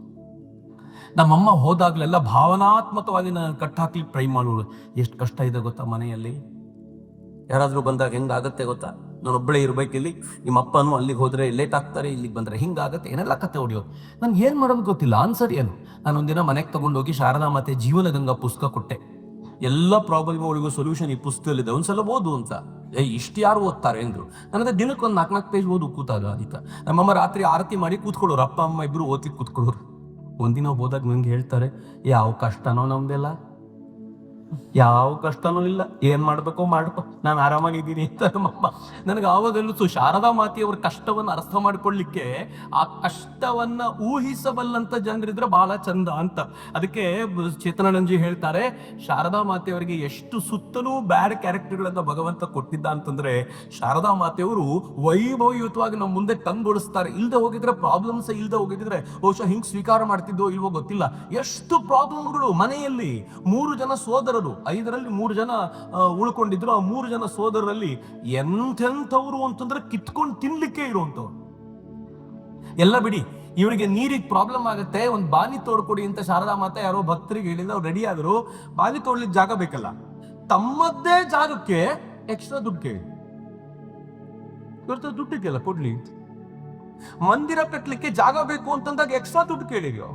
S1: ನಮ್ಮಮ್ಮ ಹೋದಾಗಲೆಲ್ಲ ಭಾವನಾತ್ಮಕವಾಗಿ ನಾನು ಕಟ್ಟಾಕ್ಲಿಕ್ಕೆ ಟ್ರೈ ಮಾಡೋದು ಎಷ್ಟು ಕಷ್ಟ ಇದೆ ಗೊತ್ತಾ ಮನೆಯಲ್ಲಿ? ಯಾರಾದರೂ ಬಂದಾಗ ಹೆಂಗಾಗತ್ತೆ ಗೊತ್ತಾ? ನಾನೊಬ್ಬಳೇ ಇರ್ಬೇಕಿಲ್ಲಿ ನಿಮ್ಮ ಅಪ್ಪನೂ ಅಲ್ಲಿಗೆ ಹೋದ್ರೆ ಲೇಟ್ ಆಗ್ತಾರೆ, ಇಲ್ಲಿಗೆ ಬಂದ್ರೆ ಹಿಂಗಾಗತ್ತೆ ಏನೆಲ್ಲ ಕತೆ ಹೊಡಿಯೋದು ನನ್ಗೆ ಏನ್ ಮಾಡೋದು ಗೊತ್ತಿಲ್ಲ ಆನ್ಸರ್ ಏನು? ನಾನು ಒಂದಿನ ಮನೆಗೆ ತಗೊಂಡೋಗಿ ಶಾರದಾ ಮತ್ತೆ ಜೀವನ ಗಂಗಾ ಪುಸ್ತಕ ಕೊಟ್ಟೆ. ಎಲ್ಲ ಪ್ರಾಬ್ಲಮ್ಗಳಿಗೂ ಸೊಲ್ಯೂಷನ್ ಈ ಪುಸ್ತಕದಲ್ಲಿದೆ. ಒಂದ್ಸಲ ಓದು ಅಂತ. ಏ, ಇಷ್ಟು ಯಾರು ಓದ್ತಾರೆ ಅಂದ್ರು. ದಿನಕ್ಕೆ ಒಂದು ನಾಲ್ಕು ನಾಲ್ಕು ಪೇಜ್ ಓದು, ಕೂತಾಗ ಅದೀತ ನಮ್ಮಮ್ಮ ರಾತ್ರಿ ಆರತಿ ಮಾಡಿ ಕೂತ್ಕೊಳ್ಳೋರು. ಅಪ್ಪ, ಅಮ್ಮ ಇಬ್ರು ಓದಿ ಕೂತ್ಕೊಳ್ಳೋರು. ಒಂದಿನ ಓದಾಗ ನಂಗೆ ಹೇಳ್ತಾರೆ ಯಾವ ಕಷ್ಟನೋ ನಮ್ದೆಲ್ಲ? ಯಾವ ಕಷ್ಟನೂ ಇಲ್ಲ. ಏನ್ ಮಾಡ್ಬೇಕೋ ಮಾಡ್ಕೋ. ನಾನು ಆರಾಮಾಗಿದ್ದೀನಿ ಅಂತ ನಮ್ಮಮ್ಮ ನನಗೆ ಆವಾಗಲೂ ಸು ಶಾರದಾ ಮಾತೆಯವರ ಕಷ್ಟವನ್ನು ಅರ್ಥ ಮಾಡ್ಕೊಳ್ಳಿಕ್ಕೆ ಆ ಕಷ್ಟವನ್ನ ಊಹಿಸಬಲ್ಲಂತ ಜನರಿದ್ರೆ ಬಹಳ ಚಂದ ಅಂತ. ಅದಕ್ಕೆ ಚೇತನಾನಂಜಿ ಹೇಳ್ತಾರೆ, ಶಾರದಾ ಮಾತೆಯವರಿಗೆ ಎಷ್ಟು ಸುತ್ತಲೂ ಬ್ಯಾಡ್ ಕ್ಯಾರೆಕ್ಟರ್ಗಳನ್ನ ಭಗವಂತ ಕೊಟ್ಟಿದ್ದ ಅಂತಂದ್ರೆ, ಶಾರದಾ ಮಾತೆಯವರು ವೈಭವಯುತವಾಗಿ ನಮ್ಮ ಮುಂದೆ ತಂಗೊಡಿಸ್ತಾರೆ ಇಲ್ಲದೆ ಹೋಗಿದ್ರೆ ಪ್ರಾಬ್ಲಮ್ಸ್ ಇಲ್ಲದೆ ಹೋಗಿದ್ರೆ, ಬಹುಶಃ ಹಿಂಗ್ ಸ್ವೀಕಾರ ಮಾಡ್ತಿದ್ದೋ ಇಲ್ವೋ ಗೊತ್ತಿಲ್ಲ. ಎಷ್ಟು ಪ್ರಾಬ್ಲಮ್ಗಳು ಮನೆಯಲ್ಲಿ, ಮೂರು ಜನ ಸೋದರರು ಐದರಲ್ಲಿ ಮೂರು ಜನ ಉಳ್ಕೊಂಡಿದ್ರು. ಆ ಮೂರು ಜನ ಸೋದರರಲ್ಲಿ ಎಂತೆಂಥವ್ರು ಅಂತಂದ್ರೆ ಕಿತ್ಕೊಂಡು ತಿನ್ಲಿಕ್ಕೆ ಇರುವಂತವ್ರು ಎಲ್ಲ ಬಿಡಿ, ಇವರಿಗೆ ನೀರಿಗೆ ಪ್ರಾಬ್ಲಮ್ ಆಗುತ್ತೆ, ಒಂದು ಬಾನಿ ತೋಡ್ಕೊಡಿ ಅಂತ ಶಾರದಾ ಮಾತಾ ಯಾರೋ ಭಕ್ತರಿಗೆ ಹೇಳಿದ್ರು, ಅವ್ರು ರೆಡಿ ಆದ್ರು. ಬಾನಿ ತೋಡ್ಲಿಕ್ಕೆ ಜಾಗ ಬೇಕಲ್ಲ. ತಮ್ಮದ್ದೇ ಜಾಗಕ್ಕೆ ಎಕ್ಸ್ಟ್ರಾ ದುಡ್ಡು ಕೇಳಿ. ಇವ್ರ ದುಡ್ಡಿಗೆಲ್ಲ ಕೊಡ್ಲಿ. ಮಂದಿರ ಕಟ್ಟಲಿಕ್ಕೆ ಜಾಗ ಬೇಕು ಅಂತಂದಾಗ ಎಕ್ಸ್ಟ್ರಾ ದುಡ್ಡು ಕೇಳಿದ್ಯೋ.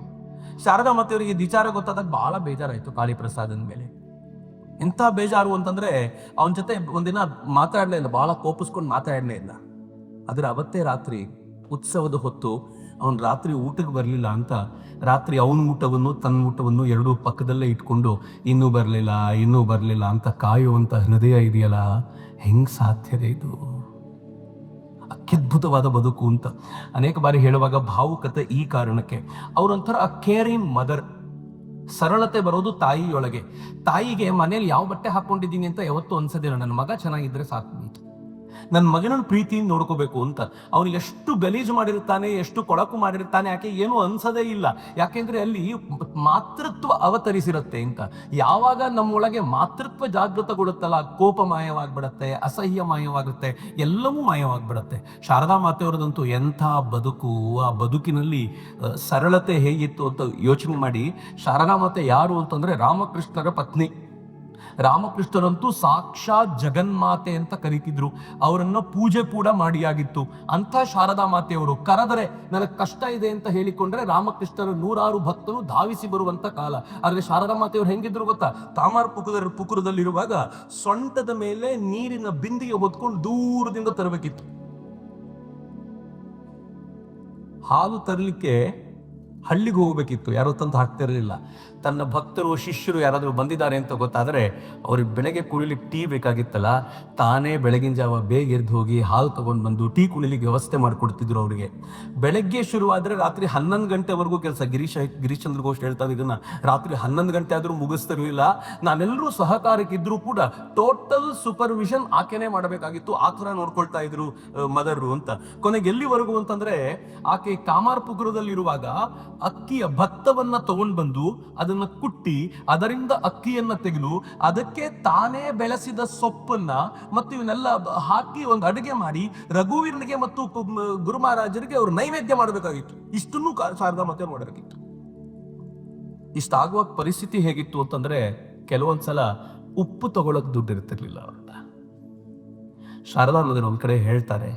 S1: ಶಾರದಾ ಮತ್ತೆ ಅವರಿಗೆ ವಿಚಾರ ಗೊತ್ತಾದಾಗ ಬಹಳ ಬೇಜಾರಾಯ್ತು ಕಾಳಿ ಪ್ರಸಾದನ ಮೇಲೆ. ಎಂತ ಬೇಜಾರು ಅಂತಂದ್ರೆ ಅವನ ಜೊತೆ ಒಂದಿನ ಮಾತಾಡಲೇ ಇಲ್ಲ ಬಹಳ ಕೋಪಿಸ್ಕೊಂಡು ಮಾತಾಡಲೇ ಇಲ್ಲ. ಆದ್ರೆ ಅವತ್ತೇ ರಾತ್ರಿ ಉತ್ಸವದ ಹೊತ್ತು ಅವನು ರಾತ್ರಿ ಊಟಕ್ಕೆ ಬರಲಿಲ್ಲ ಅಂತ ರಾತ್ರಿ ಅವನ ಊಟವನ್ನು ತನ್ನ ಊಟವನ್ನು ಎರಡೂ ಪಕ್ಕದಲ್ಲೇ ಇಟ್ಕೊಂಡು, ಇನ್ನೂ ಬರಲಿಲ್ಲ ಇನ್ನೂ ಬರಲಿಲ್ಲ ಅಂತ ಕಾಯುವಂತ ಹೃದಯ ಇದೆಯಲ್ಲ, ಹೆಂಗ್ ಸಾಧ್ಯತೆ ಇದು? ಅತ್ಯದ್ಭುತವಾದ ಬದುಕು ಅಂತ. ಅನೇಕ ಬಾರಿ ಹೇಳುವಾಗ ಭಾವುಕತೆ ಈ ಕಾರಣಕ್ಕೆ. ಅವರೊಂಥರ ಕೇರಿಂಗ್ ಮದರ್ ಸರಳತೆ ಬರೋದು ತಾಯಿಯೊಳಗೆ. ತಾಯಿಗೆ ಮನೇಲಿ ಯಾವ ಬಟ್ಟೆ ಹಾಕೊಂಡಿದ್ದೀನಿ ಅಂತ ಯಾವತ್ತೂ ಅನ್ಸೋದಿಲ್ಲ. ನನ್ನ ಮಗ ಚೆನ್ನಾಗಿದ್ರೆ ಸಾಕು ಅಂತ. ನನ್ನ ಮಗನ ಪ್ರೀತಿಯಿಂದ ನೋಡ್ಕೋಬೇಕು ಅಂತ. ಅವನು ಎಷ್ಟು ಗಲೀಜು ಮಾಡಿರ್ತಾನೆ ಎಷ್ಟು ಕೊಳಕು ಮಾಡಿರ್ತಾನೆ ಯಾಕೆ ಏನೂ ಅನ್ಸದೇ ಇಲ್ಲ. ಯಾಕೆಂದ್ರೆ ಅಲ್ಲಿ ಮಾತೃತ್ವ ಅವತರಿಸಿರುತ್ತೆ ಅಂತ. ಯಾವಾಗ ನಮ್ಮೊಳಗೆ ಮಾತೃತ್ವ ಜಾಗೃತಗೊಳ್ಳುತ್ತಲ್ಲ, ಕೋಪ ಮಾಯವಾಗ್ಬಿಡತ್ತೆ, ಅಸಹ್ಯ ಮಾಯವಾಗುತ್ತೆ, ಎಲ್ಲವೂ ಮಾಯವಾಗ್ಬಿಡತ್ತೆ. ಶಾರದಾ ಮಾತೆಯವರದಂತೂ ಎಂಥ ಬದುಕು, ಆ ಬದುಕಿನಲ್ಲಿ ಸರಳತೆ ಹೇಗಿತ್ತು ಅಂತ ಯೋಚನೆ ಮಾಡಿ, ಶಾರದಾ ಮಾತೆ ಯಾರು ಅಂತಂದ್ರೆ ರಾಮಕೃಷ್ಣರ ಪತ್ನಿ. ರಾಮಕೃಷ್ಣರಂತೂ ಸಾಕ್ಷಾತ್ ಜಗನ್ಮಾತೆ ಅಂತ ಕರೀತಿದ್ರು. ಅವರನ್ನು ಪೂಜೆ ಕೂಡ ಮಾಡಿಯಾಗಿತ್ತು. ಅಂತ ಶಾರದಾ ಮಾತೆಯವರು ಕರೆದರೆ ನನಗೆ ಕಷ್ಟ ಇದೆ ಅಂತ ಹೇಳಿಕೊಂಡ್ರೆ ರಾಮಕೃಷ್ಣರ ನೂರಾರು ಭಕ್ತರು ಧಾವಿಸಿ ಬರುವಂತ ಕಾಲ. ಆದರೆ ಶಾರದಾ ಮಾತೆಯವರು ಹೆಂಗಿದ್ರು ಗೊತ್ತಾ? ತಾಮಾರ್ ಪುಕುರ ಪುಕುರದಲ್ಲಿರುವಾಗ ಸೊಂಟದ ಮೇಲೆ ನೀರಿನ ಬಿಂದಿಗೆ ಹೊತ್ಕೊಂಡು ದೂರದಿಂದ ತರಬೇಕಿತ್ತು. ಹಾಲು ತರಲಿಕ್ಕೆ ಹಳ್ಳಿಗೆ ಹೋಗ್ಬೇಕಿತ್ತು. ಯಾರೋ ತಂದು ಹಾಕ್ತಿರಲಿಲ್ಲ. ತನ್ನ ಭಕ್ತರು, ಶಿಷ್ಯರು ಯಾರಾದರೂ ಬಂದಿದ್ದಾರೆ ಅಂತ ಗೊತ್ತಾದರೆ ಅವ್ರಿಗೆ ಬೆಳಗ್ಗೆ ಕುಡಿಲಿಕ್ಕೆ ಟೀ ಬೇಕಾಗಿತ್ತಲ್ಲ, ತಾನೇ ಬೆಳಗಿನ ಜಾವ ಬೇಗ ಎದ್ದು ಹೋಗಿ ಹಾಲು ತೊಗೊಂಡು ಬಂದು ಟೀ ಕುಡಿಲಿಕ್ಕೆ ವ್ಯವಸ್ಥೆ ಮಾಡಿಕೊಡ್ತಿದ್ರು ಅವರಿಗೆ. ಬೆಳಗ್ಗೆ ಶುರುವಾದರೆ ರಾತ್ರಿ ಹನ್ನೊಂದು ಗಂಟೆವರೆಗೂ ಕೆಲಸ. ಗಿರೀಶ, ಗಿರೀಶ್ಚಂದ್ರ ಘೋಷ್ ಹೇಳ್ತಾ ಇದನ್ನ, ರಾತ್ರಿ ಹನ್ನೊಂದು ಗಂಟೆ ಆದರೂ ಮುಗಿಸ್ತಿರ್ಲಿಲ್ಲ. ನಾನೆಲ್ಲರೂ ಸಹಕಾರಕ್ಕಿದ್ರು ಕೂಡ ಟೋಟಲ್ ಸೂಪರ್ವಿಷನ್ ಆಕೆನೇ ಮಾಡಬೇಕಾಗಿತ್ತು. ಆ ಥರ ನೋಡ್ಕೊಳ್ತಾ ಇದ್ರು ಮದರು ಅಂತ. ಕೊನೆಗೆ ಎಲ್ಲಿವರೆಗೂ ಅಂತಂದ್ರೆ, ಆಕೆ ಕಾಮಾರ್ಪುಗುರದಲ್ಲಿರುವಾಗ ಅಕ್ಕಿಯ ಭತ್ತವನ್ನು ತಗೊಂಡು ಬಂದು ಕುಟ್ಟಿ ಅದರಿಂದ ಅಕ್ಕಿಯನ್ನ ತೆಗೆದು ಅದಕ್ಕೆ ತಾನೇ ಬೆಳೆಸಿದ ಸೊಪ್ಪನ್ನ ಮತ್ತು ಇವನ್ನೆಲ್ಲ ಹಾಕಿ ಒಂದು ಅಡುಗೆ ಮಾಡಿ ರಘುವೀರನಿಗೆ ಮತ್ತು ಗುರು ಮಹಾರಾಜರಿಗೆ ಅವರು ನೈವೇದ್ಯ ಮಾಡಬೇಕಾಗಿತ್ತು. ಇಷ್ಟನ್ನು ಸಾರದ ಮತ್ತೆ ಮಾಡಬೇಕಿತ್ತು ಇಷ್ಟಾಗುವ ಪರಿಸ್ಥಿತಿ ಹೇಗಿತ್ತು ಅಂತಂದ್ರೆ ಕೆಲವೊಂದ್ಸಲ ಉಪ್ಪು ತಗೊಳಕ್ ದುಡ್ಡು ಇರ್ತಿರ್ಲಿಲ್ಲ. ಅವ್ರನ್ನ ಶಾರದಾ ಅನ್ನೋದನ್ನ ಒಂದು ಕಡೆ ಹೇಳ್ತಾರೆ,